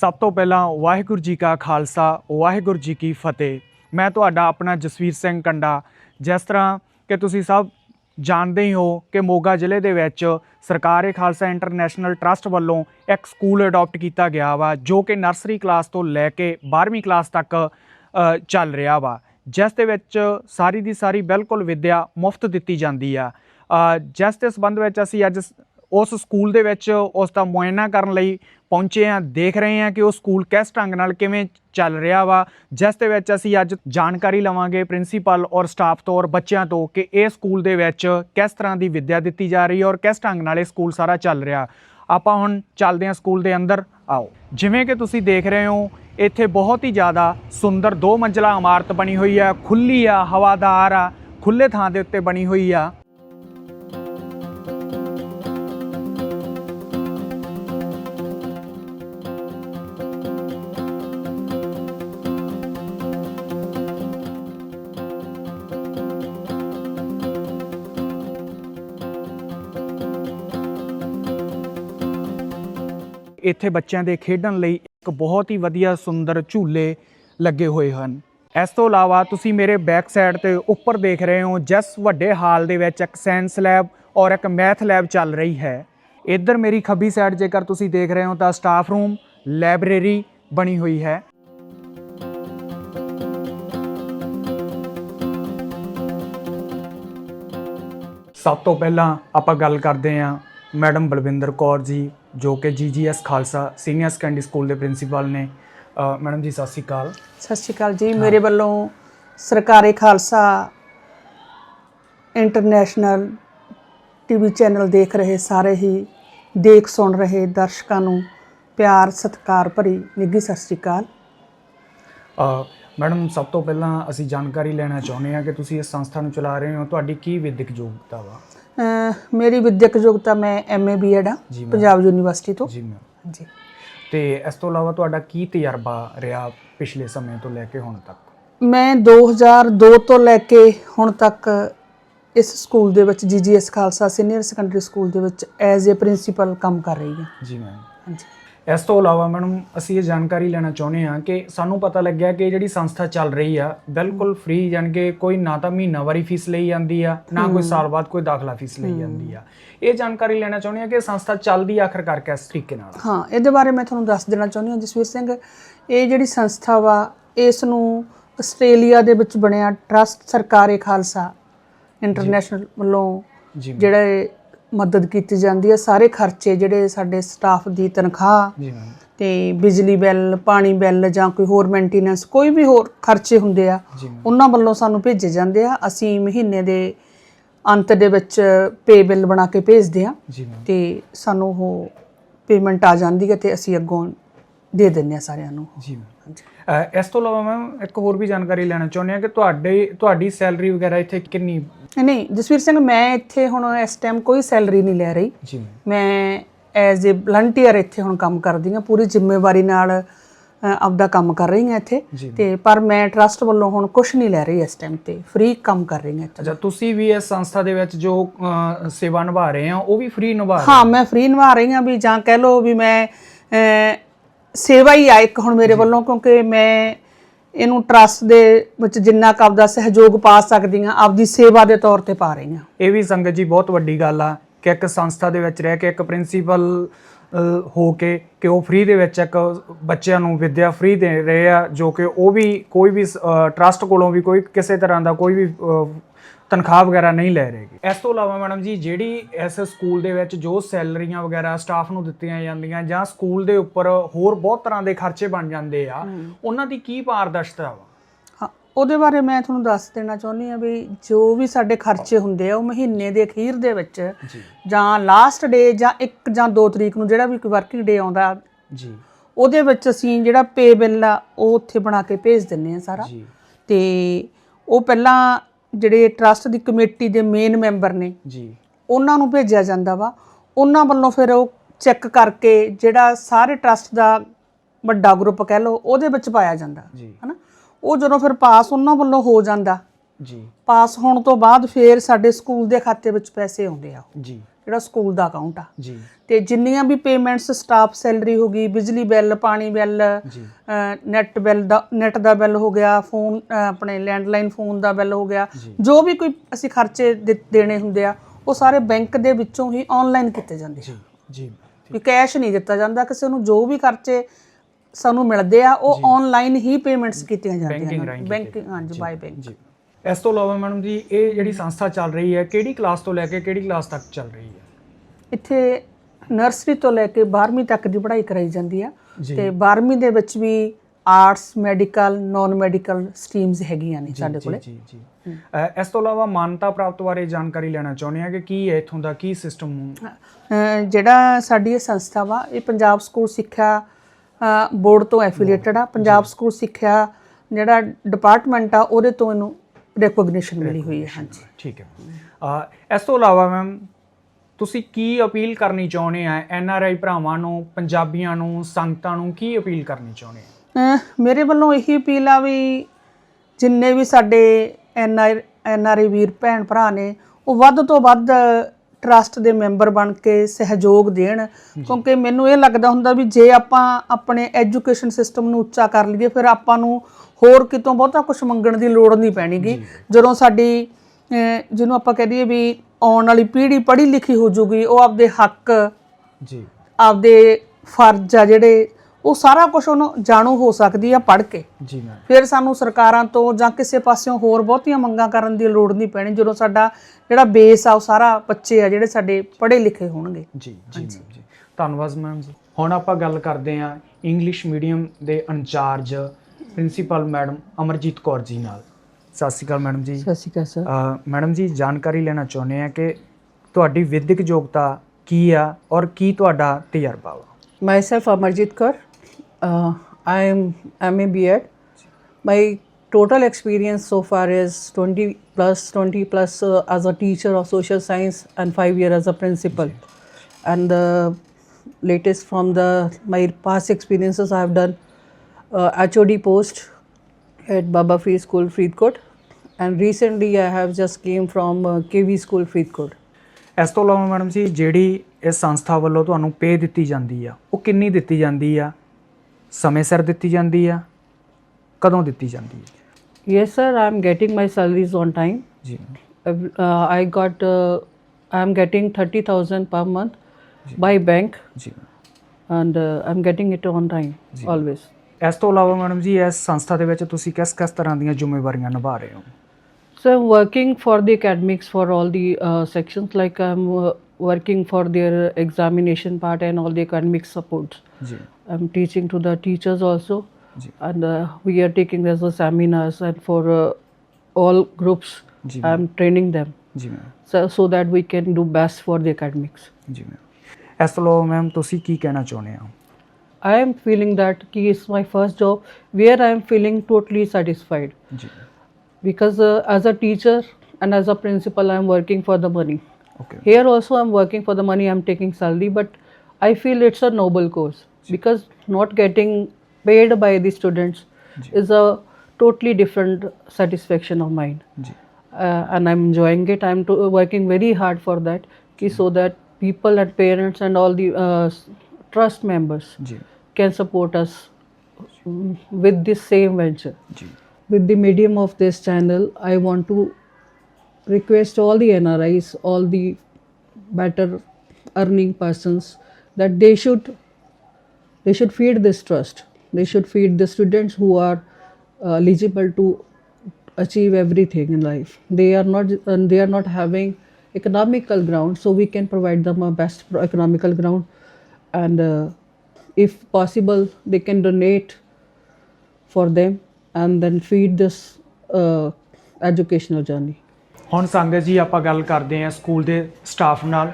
ਸਭ ਤੋਂ ਪਹਿਲਾਂ ਵਾਹਿਗੁਰੂ ਜੀ ਕਾ ਖਾਲਸਾ, ਵਾਹਿਗੁਰੂ ਜੀ ਕੀ ਫਤਿਹ। ਮੈਂ ਤੁਹਾਡਾ ਆਪਣਾ ਜਸਵੀਰ ਸਿੰਘ ਕੰਡਾ। ਜਿਸ ਤਰ੍ਹਾਂ ਕਿ ਤੁਸੀਂ ਸਭ ਜਾਣਦੇ ਹੀ ਹੋ ਕਿ ਮੋਗਾ ਜ਼ਿਲ੍ਹੇ ਦੇ ਵਿੱਚ ਸਰਕਾਰੇ ਖਾਲਸਾ ਇੰਟਰਨੈਸ਼ਨਲ ਟਰਸਟ ਵੱਲੋਂ ਇੱਕ ਸਕੂਲ ਅਡਾਪਟ ਕੀਤਾ ਗਿਆ ਵਾ, ਜੋ ਕਿ ਨਰਸਰੀ ਕਲਾਸ ਤੋਂ ਲੈ ਕੇ 12ਵੀਂ ਕਲਾਸ ਤੱਕ ਚੱਲ ਰਿਹਾ ਵਾ। ਜਿਸ ਦੇ ਵਿੱਚ ਸਾਰੀ ਦੀ ਸਾਰੀ ਬਿਲਕੁਲ ਵਿੱਦਿਆ ਮੁਫਤ ਦਿੱਤੀ ਜਾਂਦੀ ਆ। ਜਿਸ ਦੇ ਸੰਬੰਧ ਵਿੱਚ ਅਸੀਂ ਅੱਜ ਉਸ ਸਕੂਲ ਦੇ ਵਿੱਚ ਉਸ ਦਾ ਮੁਆਇਨਾ ਕਰਨ ਲਈ ਪਹੁੰਚੇ ਆ ਦੇਖ ਰਹੇ ਆ ਕਿ ਉਹ ਸਕੂਲ ਕਿਸ ਢੰਗ ਨਾਲ ਕਿਵੇਂ ਚੱਲ ਰਿਹਾ ਵਾ। ਜਿਸ ਦੇ ਵਿੱਚ ਅਸੀਂ ਅੱਜ ਜਾਣਕਾਰੀ ਲਵਾਂਗੇ ਪ੍ਰਿੰਸੀਪਲ ਔਰ ਸਟਾਫ ਤੋਂ ਔਰ ਬੱਚਿਆਂ ਤੋਂ ਕਿ ਇਹ ਸਕੂਲ ਦੇ ਵਿੱਚ ਕਿਸ ਤਰ੍ਹਾਂ ਦੀ ਵਿੱਦਿਆ ਦਿੱਤੀ ਜਾ ਰਹੀ ਹੈ ਔਰ ਕਿਸ ਢੰਗ ਨਾਲ ਇਹ ਸਕੂਲ ਸਾਰਾ ਚੱਲ ਰਿਹਾ। ਆਪਾਂ ਹੁਣ ਚੱਲਦੇ ਹਾਂ ਸਕੂਲ ਦੇ ਅੰਦਰ। ਆਓ। ਜਿਵੇਂ ਕਿ ਤੁਸੀਂ ਦੇਖ ਰਹੇ ਹੋ, ਇੱਥੇ ਬਹੁਤ ਹੀ ਜ਼ਿਆਦਾ ਸੁੰਦਰ ਦੋ ਮੰਜ਼ਲਾ ਇਮਾਰਤ ਬਣੀ ਹੋਈ ਆ। ਖੁੱਲੀ ਆ, ਹਵਾਦਾਰ ਆ ਖੁੱਲੇ ਥਾਂ ਦੇ ਉੱਤੇ ਬਣੀ ਹੋਈ ਆ। ਇੱਥੇ ਬੱਚਿਆਂ ਦੇ ਖੇਡਣ ਲਈ ਇੱਕ ਬਹੁਤ ਹੀ ਵਧੀਆ ਸੁੰਦਰ ਝੂਲੇ ਲੱਗੇ ਹੋਏ ਹਨ। ਇਸ ਤੋਂ ਇਲਾਵਾ ਤੁਸੀਂ ਮੇਰੇ ਬੈਕ ਸਾਈਡ ਤੇ ਉੱਪਰ ਦੇਖ ਰਹੇ ਹੋ, ਜਸ ਵੱਡੇ ਹਾਲ ਦੇ ਵਿੱਚ ਇੱਕ ਸਾਇੰਸ ਲੈਬ ਔਰ ਇੱਕ ਮੈਥ ਲੈਬ ਚੱਲ ਰਹੀ ਹੈ। ਇੱਧਰ ਮੇਰੀ ਖੱਬੀ ਸਾਈਡ ਜੇਕਰ ਤੁਸੀਂ ਦੇਖ ਰਹੇ ਹੋ ਤਾਂ ਸਟਾਫ ਰੂਮ ਲਾਇਬ੍ਰੇਰੀ ਬਣੀ ਹੋਈ ਹੈ। ਸਭ ਤੋਂ ਪਹਿਲਾਂ ਆਪਾਂ ਗੱਲ ਕਰਦੇ ਹਾਂ ਮੈਡਮ ਬਲਵਿੰਦਰ ਕੌਰ ਜੀ ਜੋ ਕਿ GGS Khalsa senior secondary school ਦੇ ਪ੍ਰਿੰਸੀਪਲ ਨੇ। ਮੈਡਮ ਜੀ ਸਤਿ ਸ਼੍ਰੀ ਅਕਾਲ। ਸਤਿ ਸ਼੍ਰੀ ਅਕਾਲ ਜੀ। ਮੇਰੇ ਵੱਲੋਂ ਸਰਕਾਰੀ ਖਾਲਸਾ ਇੰਟਰਨੈਸ਼ਨਲ ਟੀਵੀ ਚੈਨਲ ਦੇਖ ਰਹੇ ਸਾਰੇ ਹੀ ਦੇਖ ਸੁਣ ਰਹੇ ਦਰਸ਼ਕਾਂ ਨੂੰ ਪਿਆਰ ਸਤਿਕਾਰ ਭਰੀ ਨਿੱਘੀ ਸਤਿ ਸ਼੍ਰੀ ਅਕਾਲ। ਮੈਡਮ ਸਭ ਤੋਂ ਪਹਿਲਾਂ ਅਸੀਂ ਜਾਣਕਾਰੀ ਲੈਣਾ ਚਾਹੁੰਦੇ ਹਾਂ ਕਿ ਤੁਸੀਂ ਇਸ ਸੰਸਥਾ ਨੂੰ ਚਲਾ ਰਹੇ ਹੋ। ਤੁਹਾਡੀ ਕੀ ਵਿਦਿਅਕ ਯੋਗਤਾ ਵਾ? ਮੇਰੀ ਵਿਦਿਅਕ ਯੋਗਤਾ ਮੈਂ ਐਮਏ ਬੀਐਡ ਆ ਜੀ। ਪੰਜਾਬ ਯੂਨੀਵਰਸਿਟੀ ਤੋਂ। ਜੀ ਮੈਮ ਜੀ ਤੇ ਇਸ ਤੋਂ ਇਲਾਵਾ ਤੁਹਾਡਾ ਕੀ ਤਜਰਬਾ ਰਿਹਾ ਪਿਛਲੇ ਸਮੇਂ ਤੋਂ ਲੈ ਕੇ ਹੁਣ ਤੱਕ? ਮੈਂ 2002 ਤੋਂ ਲੈ ਕੇ ਹੁਣ ਤੱਕ ਇਸ ਸਕੂਲ ਦੇ ਵਿੱਚ GGS Khalsa senior secondary school ਦੇ ਵਿੱਚ ਐਜ਼ ਅ ਪ੍ਰਿੰਸੀਪਲ ਕੰਮ ਕਰ ਰਹੀ ਹਾਂ। ਜੀ ਮੈਮ ਹਾਂਜੀ। ਇਸ ਤੋਂ ਇਲਾਵਾ ਮੈਡਮ ਅਸੀਂ ਇਹ ਜਾਣਕਾਰੀ ਲੈਣਾ ਚਾਹੁੰਦੇ ਹਾਂ ਕਿ ਸਾਨੂੰ ਪਤਾ ਲੱਗਿਆ ਕਿ ਜਿਹੜੀ ਸੰਸਥਾ ਚੱਲ ਰਹੀ ਆ ਬਿਲਕੁਲ ਫ੍ਰੀ ਜਾਣੀ ਕਿ ਕੋਈ ਨਾ ਤਾਂ ਮਹੀਨਾਵਾਰੀ ਫੀਸ ਲਈ ਜਾਂਦੀ ਆ ਨਾ ਕੋਈ ਸਾਲ ਬਾਅਦ ਕੋਈ ਦਾਖਲਾ ਫੀਸ ਲਈ ਜਾਂਦੀ ਆ। ਇਹ ਜਾਣਕਾਰੀ ਲੈਣਾ ਚਾਹੁੰਦੇ ਹਾਂ ਕਿ ਸੰਸਥਾ ਚੱਲਦੀ ਆਖਰਕਾਰ ਕਿਸ ਤਰੀਕੇ ਨਾਲ? ਹਾਂ ਇਹਦੇ ਬਾਰੇ ਮੈਂ ਤੁਹਾਨੂੰ ਦੱਸ ਦੇਣਾ ਚਾਹੁੰਦੀ ਹਾਂ ਜਸਵੀਰ ਸਿੰਘ। ਇਹ ਜਿਹੜੀ ਸੰਸਥਾ ਵਾ ਇਸ ਨੂੰ ਆਸਟ੍ਰੇਲੀਆ ਦੇ ਵਿੱਚ ਬਣਿਆ ਟਰਸਟ ਸਰਕਾਰੇ ਖਾਲਸਾ ਇੰਟਰਨੈਸ਼ਨਲ ਵੱਲੋਂ ਜਿਹੜੇ ਮਦਦ ਕੀਤੀ ਜਾਂਦੀ ਹੈ। ਸਾਰੇ ਖਰਚੇ ਜਿਹੜੇ ਸਾਡੇ ਸਟਾਫ ਦੀ ਤਨਖਾਹ ਜੀ ਮੈਮ ਤੇ ਬਿਜਲੀ ਬਿੱਲ ਪਾਣੀ ਬਿੱਲ ਜਾਂ ਕੋਈ ਹੋਰ ਮੇਨਟੇਨੈਂਸ ਕੋਈ ਵੀ ਹੋਰ ਖਰਚੇ ਹੁੰਦੇ ਆ ਜੀ ਮੈਮ ਉਹਨਾਂ ਵੱਲੋਂ ਸਾਨੂੰ ਭੇਜੇ ਜਾਂਦੇ ਆ। ਅਸੀਂ ਮਹੀਨੇ ਦੇ ਅੰਤ ਦੇ ਵਿੱਚ ਪੇ ਬਿੱਲ ਬਣਾ ਕੇ ਭੇਜਦੇ ਆ ਜੀ ਮੈਮ ਤੇ ਸਾਨੂੰ ਉਹ ਪੇਮੈਂਟ ਆ ਜਾਂਦੀ ਹੈ ਤੇ ਅਸੀਂ ਅੱਗੋਂ ਦੇ ਦਿੰਨੇ ਆ ਸਾਰਿਆਂ ਨੂੰ। ਜੀ ਮੈਮ ਅ, ਇਸ ਤੋਂ ਇਲਾਵਾ ਮੈਮ ਇੱਕ ਹੋਰ ਵੀ ਜਾਣਕਾਰੀ ਲੈਣਾ ਚਾਹੁੰਦੇ ਹਾਂ ਕਿ ਤੁਹਾਡੇ ਤੁਹਾਡੀ ਸੈਲਰੀ ਵਗੈਰਾ ਇੱਥੇ ਕਿੰਨੀ ਨਹੀਂ ਜਸਵੀਰ ਸਿੰਘ ਮੈਂ ਇੱਥੇ ਹੁਣ ਇਸ ਟਾਈਮ ਕੋਈ ਸੈਲਰੀ ਨਹੀਂ ਲੈ ਰਹੀ। ਜੀ ਮੈਂ ਐਜ਼ ਅ ਵਲੰਟੀਅਰ ਇੱਥੇ ਹੁਣ ਕੰਮ ਕਰਦੀ ਹਾਂ ਪੂਰੀ ਜ਼ਿੰਮੇਵਾਰੀ ਨਾਲ ਆਪਦਾ ਕੰਮ ਕਰ ਰਹੀ ਹਾਂ ਇੱਥੇ। ਤੇ ਪਰ ਮੈਂ ਟਰਸਟ ਵੱਲੋਂ ਹੁਣ ਕੁਝ ਨਹੀਂ ਲੈ ਰਹੀ ਇਸ ਟਾਈਮ ਤੇ ਫ੍ਰੀ ਕੰਮ ਕਰ ਰਹੀ ਹਾਂ ਅੱਛਾ ਤੁਸੀਂ ਵੀ ਇਸ ਸੰਸਥਾ ਦੇ ਵਿੱਚ ਜੋ ਸੇਵਾ ਨਿਭਾ ਰਹੇ ਆ ਉਹ ਵੀ ਫ੍ਰੀ ਨਿਭਾ ਰਹੇ ਹਾਂ ਮੈਂ ਫ੍ਰੀ ਨਿਭਾ ਰਹੀ ਹਾਂ ਵੀ ਜਾਂ ਕਹਿ ਲਓ ਵੀ ਮੈਂ ਸੇਵਾ ਹੀ ਆ ਇੱਕ ਹੁਣ ਮੇਰੇ ਵੱਲੋਂ ਕਿਉਂਕਿ ਮੈਂ ਇਹਨੂੰ ਟਰਸਟ ਦੇ ਵਿੱਚ ਜਿੰਨਾ ਕੁ ਆਪਦਾ ਸਹਿਯੋਗ ਪਾ ਸਕਦੀ ਹਾਂ ਆਪਦੀ ਸੇਵਾ ਦੇ ਤੌਰ ਤੇ ਪਾ ਰਹੀ ਹਾਂ ਇਹ ਵੀ ਸੰਗਤ ਜੀ ਬਹੁਤ ਵੱਡੀ ਗੱਲ ਆ ਕਿ ਇੱਕ ਸੰਸਥਾ ਦੇ ਵਿੱਚ ਰਹਿ ਕੇ, ਇੱਕ ਪ੍ਰਿੰਸੀਪਲ ਹੋ ਕੇ ਕਿ ਉਹ ਫ੍ਰੀ ਦੇ ਵਿੱਚ ਇੱਕ ਬੱਚਿਆਂ ਨੂੰ ਵਿੱਦਿਆ ਫ੍ਰੀ ਦੇ ਰਹੇ ਆ, ਜੋ ਕਿ ਉਹ ਵੀ ਕੋਈ ਵੀ ਟਰਸਟ ਕੋਲੋਂ ਵੀ ਕੋਈ ਕਿਸੇ ਤਰ੍ਹਾਂ ਦਾ ਕੋਈ ਵੀ ਤਨਖਾਹ ਵਗੈਰਾ ਨਹੀਂ ਲੈ ਰਹੇ ਇਸ ਤੋਂ ਇਲਾਵਾ ਮੈਡਮ ਜੀ ਜਿਹੜੀ ਇਸ ਸਕੂਲ ਦੇ ਵਿੱਚ ਜੋ ਸੈਲਰੀਆਂ ਵਗੈਰਾ ਸਟਾਫ ਨੂੰ ਦਿੱਤੀਆਂ ਜਾਂਦੀਆਂ ਜਾਂ ਸਕੂਲ ਦੇ ਉੱਪਰ ਹੋਰ ਬਹੁਤ ਤਰ੍ਹਾਂ ਦੇ ਖਰਚੇ ਬਣ ਜਾਂਦੇ ਆ ਉਹਨਾਂ ਦੀ ਕੀ ਪਾਰਦਰਸ਼ਤਾ ਵਾ? ਹਾਂ ਉਹਦੇ ਬਾਰੇ ਮੈਂ ਤੁਹਾਨੂੰ ਦੱਸ ਦੇਣਾ ਚਾਹੁੰਦੀ ਹਾਂ ਵੀ ਜੋ ਵੀ ਸਾਡੇ ਖਰਚੇ ਹੁੰਦੇ ਆ ਉਹ ਮਹੀਨੇ ਦੇ ਅਖੀਰ ਦੇ ਵਿੱਚ ਜੀ। ਲਾਸਟ ਡੇ ਜਾਂ 1 ਜਾਂ 2 ਤਰੀਕ ਨੂੰ ਜਿਹੜਾ ਵੀ ਕੋਈ ਵਰਕਿੰਗ ਡੇ ਆਉਂਦਾ ਜੀ। ਉਹਦੇ ਵਿੱਚ ਅਸੀਂ ਜਿਹੜਾ ਪੇ ਬਿੱਲ ਆ ਉਹ ਉੱਥੇ ਬਣਾ ਕੇ ਭੇਜ ਦਿੰਨੇ ਆ ਸਾਰਾ। ਜੀ। ਤੇ ਉਹ ਪਹਿਲਾਂ ਜਿਹੜੇ ਟਰਸਟ ਦੀ ਕਮੇਟੀ ਦੇ ਮੇਨ ਮੈਂਬਰ ਨੇ ਜੀ। ਉਹਨਾਂ ਨੂੰ ਭੇਜਿਆ ਜਾਂਦਾ ਵਾ। ਉਹਨਾਂ ਵੱਲੋਂ ਫਿਰ ਉਹ ਚੈੱਕ ਕਰਕੇ ਜਿਹੜਾ ਸਾਰੇ ਟਰਸਟ ਦਾ ਵੱਡਾ ਗਰੁੱਪ ਕਹਿ ਲਓ ਉਹਦੇ ਵਿੱਚ ਪਾਇਆ ਜਾਂਦਾ। ਜੀ। ਹਨਾ? ਉਹ ਜਦੋਂ ਫਿਰ ਪਾਸ ਉਹਨਾਂ ਵੱਲੋਂ ਹੋ ਜਾਂਦਾ। ਜੀ। ਪਾਸ ਹੋਣ ਤੋਂ ਬਾਅਦ ਫਿਰ ਸਾਡੇ ਸਕੂਲ ਦੇ ਖਾਤੇ ਵਿੱਚ ਪੈਸੇ ਆਉਂਦੇ ਆ ਜੀ। ਜਿਹੜਾ ਸਕੂਲ ਦਾ ਅਕਾਊਂਟ ਆ। ਜੀ। ਤੇ ਜਿੰਨੀਆਂ ਵੀ ਪੇਮੈਂਟਸ ਸਟਾਫ ਸੈਲਰੀ ਹੋ ਗਈ ਬਿਜਲੀ ਬਿੱਲ ਪਾਣੀ ਬਿੱਲ ਜੀ। ਨੈਟ ਬਿੱਲ ਦਾ ਨੈਟ ਦਾ ਬਿੱਲ ਹੋ ਗਿਆ ਫੋਨ ਆਪਣੇ ਲੈਂਡਲਾਈਨ ਫੋਨ ਦਾ ਬਿੱਲ ਹੋ ਗਿਆ। ਜੀ। ਵੀ ਕੋਈ ਅਸੀਂ ਖਰਚੇ ਦੇਣੇ ਹੁੰਦੇ ਆ ਉਹ ਸਾਰੇ ਬੈਂਕ ਦੇ ਵਿੱਚੋਂ ਹੀ ਆਨਲਾਈਨ ਕੀਤੇ ਜਾਂਦੇ ਜੀ ਜੀ। ਵੀ ਕੈਸ਼ ਨਹੀਂ ਦਿੱਤਾ ਜਾਂਦਾ ਕਿਸੇ ਨੂੰ ਜੋ ਵੀ ਖਰਚੇ ਸਾਨੂੰ ਮਿਲਦੇ ਆ ਉਹ ਆਨਲਾਈਨ ਹੀ ਪੇਮੈਂਟਸ ਕੀਤੀਆਂ ਜਾਂਦੀਆਂ ਨੇ ਬੈਂਕਿੰਗ ਹਾਂਜੀ ਬਾਈ ਬੈਂਕ ਜੀ। ਇਸ ਤੋਂ ਇਲਾਵਾ ਮੈਡਮ ਜੀ ਇਹ ਜਿਹੜੀ ਸੰਸਥਾ ਚੱਲ ਰਹੀ ਹੈ ਕਿਹੜੀ ਕਲਾਸ ਤੋਂ ਲੈ ਕੇ ਕਿਹੜੀ ਕਲਾਸ ਤੱਕ ਚੱਲ ਰਹੀ ਹੈ? ਇੱਥੇ ਨਰਸਰੀ ਤੋਂ ਲੈ ਕੇ 12ਵੀਂ ਤੱਕ ਦੀ ਪੜ੍ਹਾਈ ਕਰਾਈ ਜਾਂਦੀ ਆ। ਤੇ 12ਵੀਂ ਦੇ ਵਿੱਚ ਵੀ arts medical non medical streams ਹੈਗੀਆਂ ਨੇ ਸਾਡੇ ਕੋਲੇ। ਜੀ ਜੀ। ਇਸ ਤੋਂ ਇਲਾਵਾ ਮਾਨਤਾ ਪ੍ਰਾਪਤ ਬਾਰੇ ਜਾਣਕਾਰੀ ਲੈਣਾ ਚਾਹੁੰਦੇ ਹਾਂ ਕਿ ਕੀ ਹੈ ਇਥੋਂ ਦਾ ਕੀ ਸਿਸਟਮ ਜਿਹੜਾ ਸਾਡੀ ਇਹ ਸੰਸਥਾ ਵਾ ਇਹ ਪੰਜਾਬ ਸਕੂਲ ਸਿੱਖਿਆ ਬੋਰਡ ਤੋਂ ਐਫੀਲੀਏਟਡ ਆ। ਪੰਜਾਬ ਸਕੂਲ ਸਿੱਖਿਆ ਜਿਹੜਾ ਡਿਪਾਰਟਮੈਂਟ ਆ ਉਹਦੇ ਤੋਂ ਇਹਨੂੰ ਰੈਕੋਗਨੀਸ਼ਨ ਮਿਲੀ ਹੋਈ ਹੈ ਹਾਂਜੀ। ਠੀਕ ਹੈ। ਇਸ ਤੋਂ ਇਲਾਵਾ ਮੈਮ ਤੁਸੀਂ ਕੀ ਅਪੀਲ ਕਰਨੀ ਚਾਹੁੰਦੇ ਆ? ਐਨ ਆਰ ਆਈ ਭਰਾਵਾਂ ਨੂੰ ਪੰਜਾਬੀਆਂ ਨੂੰ ਸੰਗਤਾਂ ਨੂੰ ਕੀ ਅਪੀਲ ਕਰਨੀ ਚਾਹੁੰਦੇ ਆ? ਮੇਰੇ ਵੱਲੋਂ ਇਹੀ ਅਪੀਲ ਆ ਵੀ ਜਿੰਨੇ ਵੀ ਸਾਡੇ ਐਨ ਆਰ ਐਨ ਆਰ ਵੀਰ ਭੈਣ ਭਰਾ ਨੇ ਉਹ ਵੱਧ ਤੋਂ ਵੱਧ ਟਰਸਟ ਦੇ ਮੈਂਬਰ ਬਣ ਕੇ ਸਹਿਯੋਗ ਦੇਣ। ਕਿਉਂਕਿ ਮੈਨੂੰ ਇਹ ਲੱਗਦਾ ਹੁੰਦਾ ਵੀ ਜੇ ਆਪਾਂ ਆਪਣੇ ਐਜੂਕੇਸ਼ਨ ਸਿਸਟਮ ਨੂੰ ਉੱਚਾ ਕਰ ਲਈਏ ਫਿਰ ਆਪਾਂ ਨੂੰ ਹੋਰ ਕਿਤੋਂ ਬਹੁਤਾ ਕੁਝ ਮੰਗਣ ਦੀ ਲੋੜ ਨਹੀਂ ਪੈਣੀਗੀ। ਜਦੋਂ ਸਾਡੀ ਜਿਹਨੂੰ ਆਪਾਂ ਕਹਿ ਦਈਏ ਵੀ ਆਉਣ ਵਾਲੀ ਪੀੜ੍ਹੀ ਪੜ੍ਹੀ ਲਿਖੀ ਹੋ ਜੂਗੀ ਉਹ ਆਪਦੇ ਹੱਕ ਜੀ। ਆਪਦੇ ਫਰਜ਼ ਆ ਜਿਹੜੇ ਉਹ ਸਾਰਾ ਕੁਝ ਉਹਨੂੰ ਜਾਣੂ ਹੋ ਸਕਦੀ ਆ ਪੜ੍ਹ ਕੇ। ਜੀ ਮੈਮ ਫਿਰ ਸਾਨੂੰ ਸਰਕਾਰਾਂ ਤੋਂ ਜਾਂ ਕਿਸੇ ਪਾਸਿਓਂ ਹੋਰ ਬਹੁਤੀਆਂ ਮੰਗਾਂ ਕਰਨ ਦੀ ਲੋੜ ਨਹੀਂ ਪੈਣੀ ਜਦੋਂ ਸਾਡਾ ਜਿਹੜਾ ਬੇਸ ਆ ਉਹ ਸਾਰਾ ਬੱਚੇ ਆ ਜਿਹੜੇ ਸਾਡੇ ਪੜ੍ਹੇ ਲਿਖੇ ਹੋਣਗੇ। ਜੀ ਜੀ ਮੈਮ ਜੀ। ਧੰਨਵਾਦ ਮੈਮ ਜੀ। ਹੁਣ ਆਪਾਂ ਗੱਲ ਕਰਦੇ ਹਾਂ ਇੰਗਲਿਸ਼ ਮੀਡੀਅਮ ਦੇ incharge principal madam Amarjeet Kaur ji ਨਾਲ। ਸਤਿ ਸ਼੍ਰੀ ਅਕਾਲ ਮੈਡਮ ਜੀ। ਸਤਿ ਸ਼੍ਰੀ ਅਕਾਲ ਸਰ ਮੈਡਮ ਜੀ ਜਾਣਕਾਰੀ ਲੈਣਾ ਚਾਹੁੰਦੇ ਆ ਕਿ ਤੁਹਾਡੀ ਵਿਦਿਅਕ ਯੋਗਤਾ ਕੀ ਆ ਔਰ ਕੀ ਤੁਹਾਡਾ ਤਜਰਬਾ ਵਾ? Myself, Amarjit Kaur. Uh, I am MA B.Ed. My total experience so far is 20 plus 20 plus uh, as a teacher of social science and five year as a principal. And the latest from the my past experiences, I have done uh, HOD post at Baba Free School, Freethcourt. And recently, I have just came from uh, KV School, Freethcourt. ਇਸ ਤੋਂ ਇਲਾਵਾ madam ਜੀ ਜਿਹੜੀ ਇਸ ਸੰਸਥਾ ਵੱਲੋਂ ਤੁਹਾਨੂੰ ਪੇ ਦਿੱਤੀ ਜਾਂਦੀ ਆ ਉਹ ਕਿੰਨੀ ਦਿੱਤੀ ਜਾਂਦੀ ਆ ਸਮੇਂ ਸਿਰ ਦਿੱਤੀ ਜਾਂਦੀ ਆ ਕਦੋਂ ਦਿੱਤੀ ਜਾਂਦੀ ਹੈ Yes, sir, I am getting my salaries on time. ਜੀ I've, uh, I got uh, I'm getting 30,000 per month by bank ਜੀ and uh, I'm getting it on time always. ਇਸ ਤੋਂ ਇਲਾਵਾ ਮੈਡਮ ਜੀ ਇਸ ਸੰਸਥਾ ਦੇ ਵਿੱਚ ਤੁਸੀਂ ਕਿਸ ਕਿਸ ਤਰ੍ਹਾਂ ਦੀਆਂ ਜ਼ਿੰਮੇਵਾਰੀਆਂ ਨਿਭਾ ਰਹੇ ਹੋ So I'm working for the academics for all the uh, sections like I'm uh, working for their examination part and all the academic supports. ਜੀ I'm teaching to the teachers also ਜੀ and uh, we are taking as a seminars and for uh, all groups ਜੀ I'm training them ਜੀ ma'am so, so that we can do best for the academics. ਜੀ ma'am ਇਸ ਤੋਂ ਇਲਾਵਾ ma'am ਤੁਸੀਂ ਕੀ ਕਹਿਣਾ ਚਾਹੁੰਦੇ ਹੋ I am feeling that key is my first job where I am feeling totally satisfied ਜੀ because uh, as a teacher and as a principal I am working for the money. Okay Here also I am working for the money I am taking salary but I feel it's a noble cause because not getting paid by the students is a totally different satisfaction of mine. Uh, and i'm enjoying it. I'm to, uh, working very hard for that ki, so that people and parents and all the uh, trust members can support us with this same venture. With the medium of this channel i want to request all the nris all the better earning persons that they should they should feed this trust. They should feed the students who are uh, eligible to achieve everything in life. They are not and they are not having economical ground, so we can provide them a best pro- economical ground, and uh, if possible, they can donate for them and then feed this uh, educational journey. ਹੁਣ ਸੰਗਤ ਜੀ ਆਪਾਂ ਗੱਲ ਕਰਦੇ ਹਾਂ school ਦੇ staff ਨਾਲ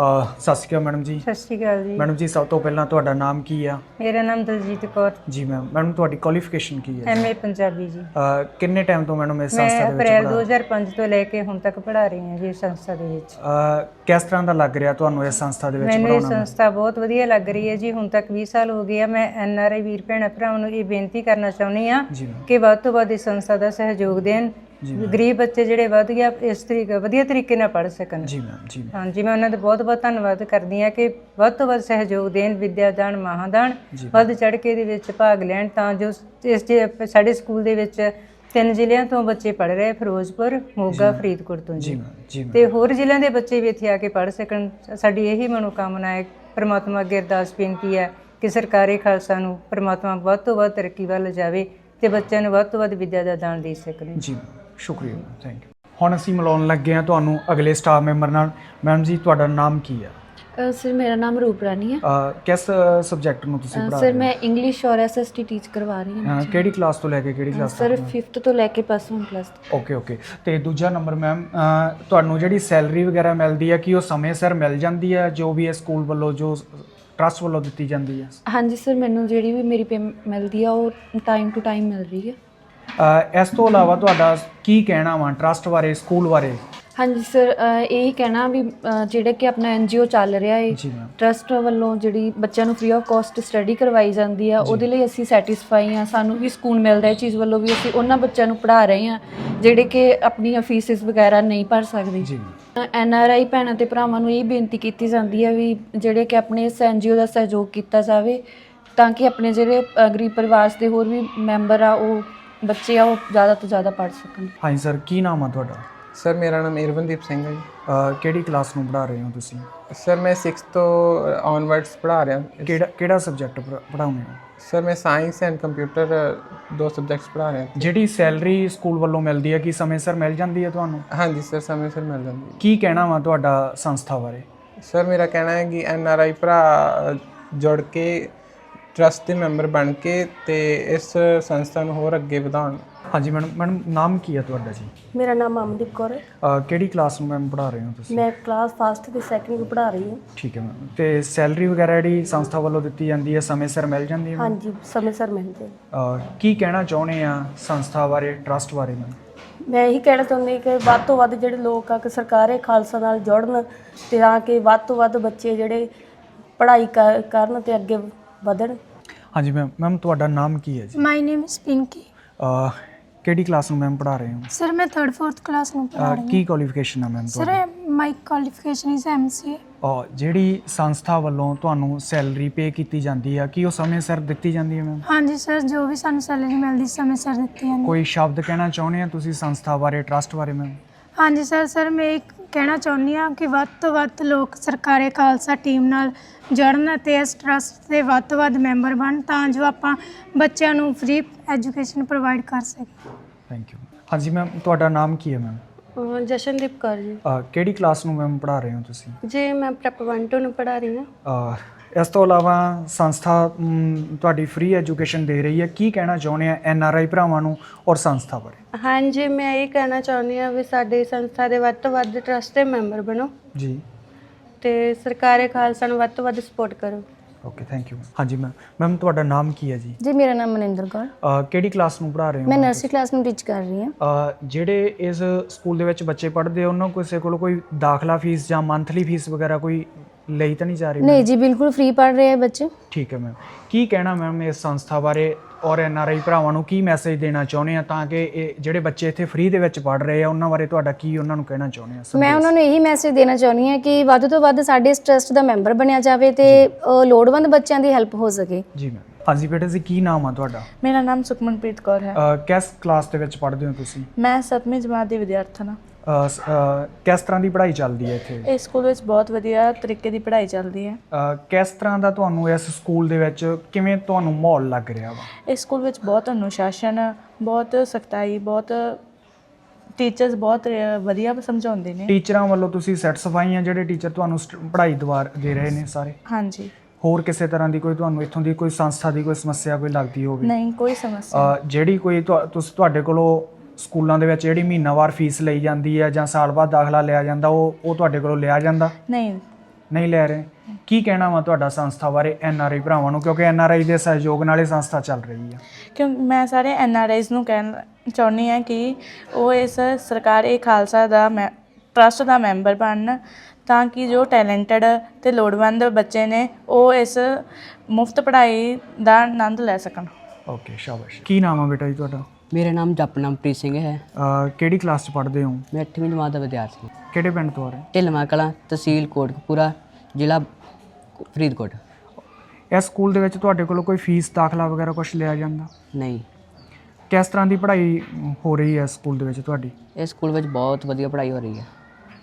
ਅ, ਸਤਿ ਸ਼੍ਰੀ ਅਕਾਲ ਮੈਡਮ ਜੀ। ਸਤਿ ਸ਼੍ਰੀ ਅਕਾਲ ਜੀ। ਮੈਡਮ ਜੀ ਸਭ ਤੋਂ ਪਹਿਲਾਂ ਤੁਹਾਡਾ ਨਾਮ ਕੀ ਆ? ਮੇਰਾ ਨਾਮ ਦਲਜੀਤ ਕੌਰ। ਜੀ ਮੈਮ ਮੈਡਮ ਤੁਹਾਡੀ ਕੁਆਲੀਫਿਕੇਸ਼ਨ ਕੀ ਹੈ ਐਮਏ ਪੰਜਾਬੀ ਜੀ। ਕਿੰਨੇ ਟਾਈਮ ਤੋਂ ਮੈਡਮ ਇਸ ਮੈਂ ਸੰਸਥਾ ਦੇ ਵਿੱਚ ਅਪ੍ਰੈਲ ਪੜ੍ਹਾ 2005 ਤੋਂ ਲੈ ਕੇ ਹੁਣ ਤੱਕ ਪੜ੍ਹਾ ਰਹੀ ਹਾਂ ਜੀ ਇਸ ਸੰਸਥਾ ਦੇ ਵਿੱਚ। ਅ, ਕਿਸ ਤਰ੍ਹਾਂ ਦਾ ਲੱਗ ਰਿਹਾ ਤੁਹਾਨੂੰ ਇਸ ਸੰਸਥਾ ਦੇ ਵਿੱਚ ਮੈਨੂੰ ਇਹ ਪੜਾਉਣਾ ਸੰਸਥਾ ਬਹੁਤ ਵਧੀਆ ਲੱਗ ਰਹੀ ਹੈ ਜੀ। ਹੁਣ ਤੱਕ 20 ਸਾਲ ਹੋ ਗਏ ਆ। ਮੈਂ ਐਨਆਰਆਈ ਵੀਰ ਭੈਣਾਂ ਭਰਾਵਾਂ ਨੂੰ ਇਹ ਬੇਨਤੀ ਕਰਨਾ ਚਾਹੁੰਦੀ ਆ ਜੀ ਮੈਮ। ਕਿ ਵੱਧ ਤੋਂ ਵੱਧ ਇਸ ਸੰਸਥਾ ਦਾ ਸਹਿਯੋਗ ਦੇਣ। ਗਰੀਬ ਬੱਚੇ ਜਿਹੜੇ ਵਧ ਗਿਆ ਇਸ ਤਰੀਕੇ ਵਧੀਆ ਤਰੀਕੇ ਨਾਲ ਪੜ੍ਹ ਸਕਣ। ਜੀ ਮੈਮ ਜੀ ਹਾਂਜੀ ਮੈਂ ਉਹਨਾਂ ਦਾ ਬਹੁਤ ਬਹੁਤ ਧੰਨਵਾਦ ਕਰਦੀ ਹਾਂ ਕਿ ਵੱਧ ਤੋਂ ਵੱਧ ਸਹਿਯੋਗ ਦੇਣ ਵਿਦਿਆ ਦਾਨ ਮਹਾਦਾਨ। ਵੱਧ ਚੜ੍ਹ ਕੇ ਇਹਦੇ ਵਿੱਚ ਭਾਗ ਲੈਣ ਤਾਂ ਜੋ ਇਸ ਜੇ ਸਾਡੇ ਸਕੂਲ ਦੇ ਵਿੱਚ ਤਿੰਨ ਜ਼ਿਲ੍ਹਿਆਂ ਤੋਂ ਬੱਚੇ ਪੜ੍ਹ ਰਹੇ ਫਿਰੋਜ਼ਪੁਰ ਮੋਗਾ ਫਰੀਦਕੋਟ ਤੋਂ ਜੀ। ਤੇ ਹੋਰ ਜ਼ਿਲ੍ਹਿਆਂ ਦੇ ਬੱਚੇ ਵੀ ਇੱਥੇ ਆ ਕੇ ਪੜ੍ਹ ਸਕਣ। ਸਾਡੀ ਇਹੀ ਮਨੋਕਾਮਨਾ ਹੈ ਪ੍ਰਮਾਤਮਾ ਅੱਗੇ ਅਰਦਾਸ ਬੇਨਤੀ ਹੈ ਕਿ ਸਰਕਾਰੀ ਖਾਲਸਾ ਨੂੰ ਪ੍ਰਮਾਤਮਾ ਵੱਧ ਤੋਂ ਵੱਧ ਤਰੱਕੀ ਵੱਲ ਲਿਜਾਵੇ ਤੇ ਬੱਚਿਆਂ ਨੂੰ ਵੱਧ ਤੋਂ ਵੱਧ ਵਿਦਿਆ ਦਾ ਦਾਨ ਦੇ ਸਕਣ। ਜੀ ਸ਼ੁਕਰੀਆ। ਥੈਂਕ ਯੂ ਹੁਣ ਅਸੀਂ ਮਿਲਾਉਣ ਲੱਗੇ ਹਾਂ ਤੁਹਾਨੂੰ ਅਗਲੇ ਸਟਾਫ ਮੈਂਬਰ ਨਾਲ। ਮੈਮ ਜੀ ਤੁਹਾਡਾ ਨਾਮ ਕੀ ਹੈ? ਸਰ ਮੇਰਾ ਨਾਮ ਰੂਪ ਰਾਣੀ ਹੈ। ਕਿਸ ਸਬਜੈਕਟ ਨੂੰ ਤੁਸੀਂ ਪੜ੍ਹਾ ਸਰ ਰਹੇ ਮੈਂ ਇੰਗਲਿਸ਼ ਔਰ ਐਸਐਸਟੀ ਟੀਚ ਕਰਵਾ ਰਹੀ ਹਾਂ ਹੋ ਕਿਹੜੀ ਕਲਾਸ ਤੋਂ ਲੈ ਕੇ ਕਿਹੜੀ ਕਲਾਸ ਸਰ ਤੱਕ? 5th ਤੋਂ ਲੈ ਕੇ ਪਲੱਸ 1 ਪਲੱਸ ਓਕੇ ਓਕੇ ਤੇ ਦੂਜਾ ਨੰਬਰ ਮੈਮ ਤੁਹਾਨੂੰ ਜਿਹੜੀ ਸੈਲਰੀ ਵਗੈਰਾ ਮਿਲਦੀ ਹੈ ਕਿ ਉਹ ਸਮੇਂ ਸਿਰ ਮਿਲ ਜਾਂਦੀ ਹੈ ਜੋ ਵੀ ਹੈ ਸਕੂਲ ਵੱਲੋਂ ਜੋ ਟਰਸਟ ਵੱਲੋਂ ਦਿੱਤੀ ਜਾਂਦੀ ਹੈ? ਹਾਂਜੀ ਸਰ ਮੈਨੂੰ ਜਿਹੜੀ ਵੀ ਮੇਰੀ ਪੇਮੈਂਟ ਮਿਲਦੀ ਆ ਉਹ ਟਾਈਮ ਟੂ ਟਾਈਮ ਮਿਲ ਰਹੀ ਹੈ। ਇਸ ਤੋਂ ਇਲਾਵਾ ਤੁਹਾਡਾ ਕੀ ਕਹਿਣਾ ਵਾ ਟਰਸਟ ਬਾਰੇ ਸਕੂਲ ਬਾਰੇ? ਹਾਂਜੀ ਸਰ ਇਹੀ ਕਹਿਣਾ ਵੀ ਅ, ਜਿਹੜਾ ਕਿ ਆਪਣਾ ਐਨਜੀਓ ਚੱਲ ਰਿਹਾ ਹੈ ਜੀ ਮੈਮ ਟਰਸਟ ਵੱਲੋਂ ਜਿਹੜੀ ਬੱਚਿਆਂ ਨੂੰ ਫ੍ਰੀ ਆਫ ਕਾਸਟ ਸਟੱਡੀ ਕਰਵਾਈ ਜਾਂਦੀ ਆ ਉਹਦੇ ਲਈ ਅਸੀਂ ਸੈਟੀਸਫਾਈ ਆ। ਸਾਨੂੰ ਵੀ ਸਕੂਨ ਮਿਲਦਾ ਹੈ ਚੀਜ਼ ਵੱਲੋਂ ਵੀ ਅਸੀਂ ਉਹਨਾਂ ਬੱਚਿਆਂ ਨੂੰ ਪੜ੍ਹਾ ਰਹੇ ਆ ਜਿਹੜੇ ਕਿ ਆਪਣੀਆਂ ਫੀਸਿਸ ਵਗੈਰਾ ਨਹੀਂ ਭਰ ਸਕਦੇ। ਜੀ। ਐਨ ਆਰ ਆਈ ਭੈਣਾਂ ਤੇ ਭਰਾਵਾਂ ਨੂੰ ਇਹ ਬੇਨਤੀ ਕੀਤੀ ਜਾਂਦੀ ਹੈ ਵੀ ਜਿਹੜੇ ਕਿ ਆਪਣੇ ਇਸ ਐਨਜੀਓ ਦਾ ਸਹਿਯੋਗ ਕੀਤਾ ਜਾਵੇ ਤਾਂ ਕਿ ਆਪਣੇ ਜਿਹੜੇ ਅ, ਗਰੀਬ ਪਰਿਵਾਰ ਦੇ ਹੋਰ ਵੀ ਮੈਂਬਰ ਆ ਉਹ ਬੱਚੇ ਆ ਉਹ ਜ਼ਿਆਦਾ ਤੋਂ ਜ਼ਿਆਦਾ ਪੜ੍ਹ ਸਕਣ। ਹਾਂਜੀ ਸਰ ਕੀ ਨਾਮ ਆ ਤੁਹਾਡਾ? ਸਰ ਮੇਰਾ ਨਾਮ ਇਰਵਨਦੀਪ ਸਿੰਘ ਹੈ ਜੀ। ਅਹ ਕਿਹੜੀ ਕਲਾਸ ਨੂੰ ਪੜ੍ਹਾ ਰਹੇ ਹੋ ਤੁਸੀਂ? ਸਰ ਮੈਂ 6th ਤੋਂ ਔਨਵਰਡਸ ਪੜ੍ਹਾ ਰਿਹਾ। ਕਿਹੜਾ ਕਿਹੜਾ ਸਬਜੈਕਟ ਪੜ੍ਹਾਉਂਦੇ ਹੋ? ਸਰ ਮੈਂ ਸਾਇੰਸ ਐਂਡ ਕੰਪਿਊਟਰ ਦੋ ਸਬਜੈਕਟਸ ਪੜ੍ਹਾ ਰਿਹਾ। ਜਿਹੜੀ ਸੈਲਰੀ ਸਕੂਲ ਵੱਲੋਂ ਮਿਲਦੀ ਹੈ ਕੀ ਸਮੇਂ ਸਿਰ ਮਿਲ ਜਾਂਦੀ ਹੈ ਤੁਹਾਨੂੰ? ਹਾਂਜੀ ਸਰ ਸਮੇਂ ਸਿਰ ਮਿਲ ਜਾਂਦੀ ਕੀ ਕਹਿਣਾ ਵਾ ਤੁਹਾਡਾ ਸੰਸਥਾ ਬਾਰੇ? ਸਰ ਮੇਰਾ ਕਹਿਣਾ ਹੈ ਕਿ ਐਨ ਆਰ ਆਈ ਭਰਾ ਅ, ਜੁੜ ਕੇ ਟਰਸਟ ਦੇ ਮੈਂਬਰ ਬਣ ਕੇ ਤੇ ਇਸ ਸੰਸਥਾ ਨੂੰ ਹੋਰ ਅੱਗੇ ਵਧਾਉਣ। ਹਾਂਜੀ ਮੈਡਮ ਮੈਡਮ ਨਾਮ ਕੀ ਹੈ ਤੁਹਾਡਾ ਜੀ? ਮੇਰਾ ਨਾਮ ਅਮਨਦੀਪ ਕੌਰ ਹੈ। ਅਹ ਕਿਹੜੀ ਕਲਾਸ ਨੂੰ ਮੈਮ ਪੜ੍ਹਾ ਰਹੇ ਹੋ ਤੁਸੀਂ? ਮੈਂ ਕਲਾਸ ਫਸਟ ਤੇ ਸੈਕੰਡ ਨੂੰ ਪੜ੍ਹਾ ਰਹੀ ਹਾਂ। ਠੀਕ ਹੈ ਮੈਮ। ਤੇ ਸੈਲਰੀ ਵਗੈਰਾ ਜਿਹੜੀ ਸੰਸਥਾ ਵੱਲੋਂ ਦਿੱਤੀ ਜਾਂਦੀ ਹੈ ਸਮੇਂ ਸਿਰ ਮਿਲ ਜਾਂਦੀ ਹੈ ma'am? ਹਾਂਜੀ ਸਮੇਂ ਸਿਰ ਮਿਲਦੇ ਅਹ ਕੀ ਕਹਿਣਾ ਚਾਹੁੰਦੇ ਆ ਸੰਸਥਾ ਬਾਰੇ ਟਰਸਟ ਬਾਰੇ ਮੈਮ? ਮੈਂ ਇਹੀ ਕਹਿਣਾ ਚਾਹੁੰਦੀ ਕਿ ਵੱਧ ਤੋਂ ਵੱਧ ਜਿਹੜੇ ਲੋਕ ਆ ਕਿ ਸਰਕਾਰੇ ਖਾਲਸਾ ਨਾਲ ਜੁੜਨ ਤੇ ਤਾਂ ਕਿ ਵੱਧ ਤੋਂ ਵੱਧ ਬੱਚੇ ਜਿਹੜੇ ਪੜ੍ਹਾਈ ਕਰ- ਕਰਨ ਤੇ ਅੱਗੇ ਵਧਣ? ਹਾਂਜੀ ਮੈਮ ਮੈਮ ਤੁਹਾਡਾ ਨਾਮ ਕੀ ਹੈ ਜੀ? ਮਾਈ ਨੇਮ ਇਜ਼ ਪਿੰਕੀ ਅਹ ਕਿਹੜੀ ਕਲਾਸ ਨੂੰ ਮੈਮ ਪੜ੍ਹਾ ਰਹੇ ਹੋ? ਸਰ ਮੈਂ 3rd 4th ਕਲਾਸ ਨੂੰ ਪੜ੍ਹਾ ਅਹ ਰਹੀ ਕੀ ਕੁਆਲੀਫਿਕੇਸ਼ਨ ਹੈ ਮੈਮ ਹਾਂ ਸਰ ਤੁਹਾਡੀ my qualification is MCA uh ਜਿਹੜੀ ਸੰਸਥਾ ਵੱਲੋਂ ਤੁਹਾਨੂੰ ਸੈਲਰੀ ਪੇ ਕੀਤੀ ਜਾਂਦੀ ਆ ਕੀ ਉਹ ਸਮੇਂ ਸਿਰ ਦਿੱਤੀ ਜਾਂਦੀ ਹੈ ਮੈਮ ਹਾਂਜੀ ਸਰ ਜੋ ਵੀ ਸਾਨੂੰ ਸੈਲਰੀ ਮਿਲਦੀ ਸਮੇਂ ਸਿਰ ਦਿੱਤੀ ਜਾਂਦੀ ਕੋਈ ਸ਼ਬਦ ਕਹਿਣਾ ਚਾਹੁੰਦੇ ਆ ਤੁਸੀਂ ਸੰਸਥਾ ਬਾਰੇ ਟਰਸਟ ਬਾਰੇ ਮੈਮ ਹਾਂਜੀ ਸਰ ਸਰ ਮੈਂ ਇਹ ਕਹਿਣਾ ਚਾਹੁੰਦੀ ਹਾਂ ਕਿ ਵੱਧ ਤੋਂ ਵੱਧ ਲੋਕ ਸਰਕਾਰੀ ਖਾਲਸਾ ਟੀਮ ਨਾਲ ਜੁੜਨ ਅਤੇ ਇਸ ਟਰਸਟ ਦੇ ਵੱਧ ਤੋਂ ਵੱਧ ਮੈਂਬਰ ਬਣ ਤਾਂ ਜੋ ਆਪਾਂ ਬੱਚਿਆਂ ਨੂੰ ਫ੍ਰੀ ਐਜੂਕੇਸ਼ਨ ਪ੍ਰੋਵਾਈਡ ਕਰ ਸਕੀਏ। ਥੈਂਕ ਯੂ ਹਾਂਜੀ ਮੈਮ ਤੁਹਾਡਾ ਨਾਮ ਕੀ ਹੈ ਮੈਮ ਅਹ ਜਸ਼ਨਦੀਪ ਕੌਰ ਜੀ। ਅਹ ਕਿਹੜੀ ਕਲਾਸ ਨੂੰ ਮੈਮ ਪੜ੍ਹਾ ਰਹੇ ਹੋ ਤੁਸੀਂ? ਜੇ ਮੈਂ ਪ੍ਰੈਪ 1 2 ਨੂੰ ਪੜ੍ਹਾ ਰਹੀ ਹਾਂ। ਅਹ ਇਸ ਤੋਂ ਇਲਾਵਾ ਸੰਸਥਾ ਤੁਹਾਡੀ ਫ੍ਰੀ ਐਜੂਕੇਸ਼ਨ ਦੇ ਰਹੀ ਹੈ। ਕੀ ਕਹਿਣਾ ਚਾਹੁੰਦੇ ਆ ਐਨ ਆਰ ਆਈ ਭਰਾਵਾਂ ਨੂੰ ਔਰ ਸੰਸਥਾ ਬਾਰੇ? ਹਾਂਜੀ ਮੈਂ ਇਹ ਕਹਿਣਾ ਚਾਹੁੰਦੀ ਹਾਂ ਵੀ ਸਾਡੇ ਸੰਸਥਾ ਦੇ ਵੱਧ ਤੋਂ ਵੱਧ ਟਰਸਟ ਦੇ ਮੈਂਬਰ ਬਣੋ। ਜੀ। ਤੇ ਸਰਕਾਰੀ ਖਾਲਸਾ ਨੂੰ ਵੱਧ ਤੋਂ ਵੱਧ ਸਪੋਰਟ ਕਰੋ। ਓਕੇ ਥੈਂਕ ਯੂ ਹਾਂਜੀ ਮੈਮ ਮੈਮ ਤੁਹਾਡਾ ਨਾਮ ਕੀ ਹੈ ਜੀ? ਜੀ ਮੇਰਾ ਨਾਮ ਮਨਿੰਦਰ ਕੌਰ। ਕਿਹੜੀ ਕਲਾਸ ਨੂੰ ਪੜ੍ਹਾ ਰਹੇ ਹੋ? ਮੈਂ ਨਰਸਰੀ ਕਲਾਸ ਨੂੰ ਟੀਚ ਕਰ ਰਹੀ ਹਾਂ। ਜਿਹੜੇ ਇਸ ਸਕੂਲ ਦੇ ਵਿੱਚ ਬੱਚੇ ਪੜ੍ਹਦੇ ਆ ਉਹਨਾਂ ਕੋਲ ਕਿਸੇ ਕੋਲ ਕੋਈ ਦਾਖਲਾ ਫੀਸ ਜਾਂ ਮੰਥਲੀ ਫੀਸ ਵਗੈਰਾ ਕੋਈ ਲਈ ਤਾਂ ਨਹੀਂ ਜਾ ਰਹੀ ਨਹੀਂ ਜੀ ਬਿਲਕੁਲ ਫ੍ਰੀ ਪੜ੍ਹ ਰਹੇ ਆ ਬੱਚੇ। ਠੀਕ ਹੈ ਮੈਮ ਕੀ ਕਹਿਣਾ ਮੈਮ ਇਸ ਸੰਸਥਾ ਬਾਰੇ ਔਰ ਐਨ ਆਰ ਆਈ ਭਰਾਵਾਂ ਨੂੰ ਕੀ ਮੈਸੇਜ ਦੇਣਾ ਚਾਹੁੰਦੇ ਆ ਤਾਂ ਕਿ ਇਹ ਜਿਹੜੇ ਬੱਚੇ ਇੱਥੇ ਫ੍ਰੀ ਦੇ ਵਿੱਚ ਪੜ੍ਹ ਰਹੇ ਆ ਉਹਨਾਂ ਬਾਰੇ ਤੁਹਾਡਾ ਕੀ ਉਹਨਾਂ ਨੂੰ ਕਹਿਣਾ ਚਾਹੁੰਦੇ ਆ? ਮੈਂ? ਉਹਨਾਂ ਨੂੰ ਇਹੀ ਮੈਸੇਜ ਦੇਣਾ ਚਾਹੁੰਦੀ ਹਾਂ ਕਿ ਵੱਧ ਤੋਂ ਵੱਧ ਸਾਡੇ ਇਸ ਟਰਸਟ ਦਾ ਮੈਂਬਰ ਬਣਿਆ ਜਾਵੇ ਤੇ ਲੋੜਵੰਦ ਬੱਚਿਆਂ ਦੀ ਹੈਲਪ ਹੋ ਸਕੇ। ਜੀ ਮੈਮ ਹਾਂਜੀ ਬੇਟਾ ਜੀ ਕੀ ਨਾਮ ਆ ਤੁਹਾਡਾ? ਮੇਰਾ ਨਾਮ ਸੁਖਮਨਪ੍ਰੀਤ ਕੌਰ ਹੈ। ਕਿਸ ਕਲਾਸ ਦੇ ਵਿੱਚ ਪੜ੍ਹਦੇ ਹੋ ਤੁਸੀਂ? ਮੈਂ 7ਵੀਂ ਜਮਾਤ ਦੀ ਵਿਦਿਆਰਥਣ ਹਾਂ। ਕਿਸ ਤਰ੍ਹਾਂ ਦੀ ਪੜ੍ਹਾਈ ਚੱਲਦੀ ਹੈ ਇੱਥੇ? ਇਸ ਸਕੂਲ ਵਿੱਚ ਬਹੁਤ ਵਧੀਆ ਤਰੀਕੇ ਦੀ ਪੜ੍ਹਾਈ ਚੱਲਦੀ ਹੈ। ਕਿਸ ਤਰ੍ਹਾਂ ਦਾ ਤੁਹਾਨੂੰ ਇਸ ਸਕੂਲ ਦੇ ਵਿੱਚ ਕਿਵੇਂ ਤੁਹਾਨੂੰ ਮਾਹੌਲ ਲੱਗ ਰਿਹਾ ਵਾ? ਇਸ ਸਕੂਲ ਵਿੱਚ ਬਹੁਤ ਅਨੁਸ਼ਾਸਨ ਬਹੁਤ ਸਖਤਾਈ ਬਹੁਤ ਟੀਚਰਸ ਬਹੁਤ ਅ, ਵਧੀਆ ਸਮਝਾਉਂਦੇ ਨੇ। ਟੀਚਰਾਂ ਵੱਲੋਂ ਤੁਸੀਂ ਸੈਟੀਸਫਾਈ ਆ ਜਿਹੜੇ ਟੀਚਰ ਤੁਹਾਨੂੰ ਸਟ- ਪੜ੍ਹਾਈ ਦਵਾਰ ਦੇ ਰਹੇ ਨੇ ਸਾਰੇ? ਹਾਂਜੀ। ਹੋਰ ਕਿਸੇ ਤਰ੍ਹਾਂ ਦੀ ਕੋਈ ਤੁਹਾਨੂੰ ਇੱਥੋਂ ਦੀ ਕੋਈ ਸੰਸਥਾ ਦੀ ਕੋਈ ਸਮੱਸਿਆ ਕੋਈ ਲੱਗਦੀ ਹੋਵੇ? ਨਹੀਂ ਕੋਈ ਸਮੱਸਿਆ ਜਿਹੜੀ ਕੋਈ ਤੁਹਾ- ਤੁਸੀਂ ਤੁਹਾਡੇ ਕੋਲੋਂ ਸਕੂਲਾਂ ਦੇ ਵਿੱਚ ਜਿਹੜੀ ਮਹੀਨਾਵਾਰ ਫੀਸ ਲਈ ਜਾਂਦੀ ਹੈ ਜਾਂ ਸਾਲ ਬਾਅਦ ਦਾਖਲਾ ਲਿਆ ਜਾਂਦਾ ਉਹ ਉਹ ਤੁਹਾਡੇ ਕੋਲੋਂ ਲਿਆ ਜਾਂਦਾ? ਨਹੀਂ। ਨਹੀਂ ਲੈ ਰਹੇ। ਕੀ ਕਹਿਣਾ ਵਾ ਤੁਹਾਡਾ ਸੰਸਥਾ ਬਾਰੇ ਐਨ ਆਰ ਆਈ ਭਰਾਵਾਂ ਨੂੰ? ਕਿਉਂਕਿ ਐਨ ਆਰ ਆਈ ਦੇ ਸਹਿਯੋਗ ਨਾਲ ਇਹ ਸੰਸਥਾ ਚੱਲ ਰਹੀ ਹੈ ਕਿਉਂਕਿ ਮੈਂ ਸਾਰੇ ਐਨ ਆਰ ਆਈਜ਼ ਨੂੰ ਕਹਿਣ ਚਾਹੁੰਦੀ ਹਾਂ ਕਿ ਉਹ ਇਸ ਸਰਕਾਰੀ ਖਾਲਸਾ ਦਾ ਟਰਸਟ ਦਾ ਮੈਂਬਰ ਬਣਨ ਤਾਂ ਕਿ ਜੋ ਟੈਲੈਂਟਡ ਤੇ ਲੋੜਵੰਦ ਬੱਚੇ ਨੇ ਉਹ ਇਸ ਮੁਫਤ ਪੜ੍ਹਾਈ ਦਾ ਆਨੰਦ ਲੈ ਸਕਣ। ਓਕੇ ਸ਼ਾਬਾਸ਼। ਕੀ ਨਾਮ ਆ ਬੇਟਾ ਜੀ ਤੁਹਾਡਾ? ਮੇਰਾ ਨਾਮ ਜਪਨਾਮਪ੍ਰੀਤ ਸਿੰਘ ਹੈ। ਅ, ਕਿਹੜੀ ਕਲਾਸ 'ਚ ਪੜ੍ਹਦੇ ਹੋ? ਮੈਂ 8ਵੀਂ ਜਮਾਤ ਦਾ ਵਿਦਿਆਰਥੀ ਹਾਂ। ਕਿਹੜੇ ਪਿੰਡ ਤੋਂ ਆ ਰਹੇ? ਢਿਲਮਾ ਕਲਾਂ ਤਹਿਸੀਲ ਕੋਟਕਪੂਰਾ ਜ਼ਿਲ੍ਹਾ ਫਰੀਦਕੋਟ। ਇਸ ਸਕੂਲ ਦੇ ਵਿੱਚ ਤੁਹਾਡੇ ਕੋਲੋਂ ਕੋਈ ਫੀਸ ਦਾਖਲਾ ਵਗੈਰਾ ਕੁਝ ਲਿਆ ਜਾਂਦਾ? ਨਹੀਂ। ਕਿਸ ਤਰ੍ਹਾਂ ਦੀ ਪੜ੍ਹਾਈ ਹੋ ਰਹੀ ਹੈ ਸਕੂਲ ਦੇ ਵਿੱਚ ਤੁਹਾਡੀ? ਇਸ ਸਕੂਲ ਵਿੱਚ ਬਹੁਤ ਵਧੀਆ ਪੜ੍ਹਾਈ ਹੋ ਰਹੀ ਹੈ।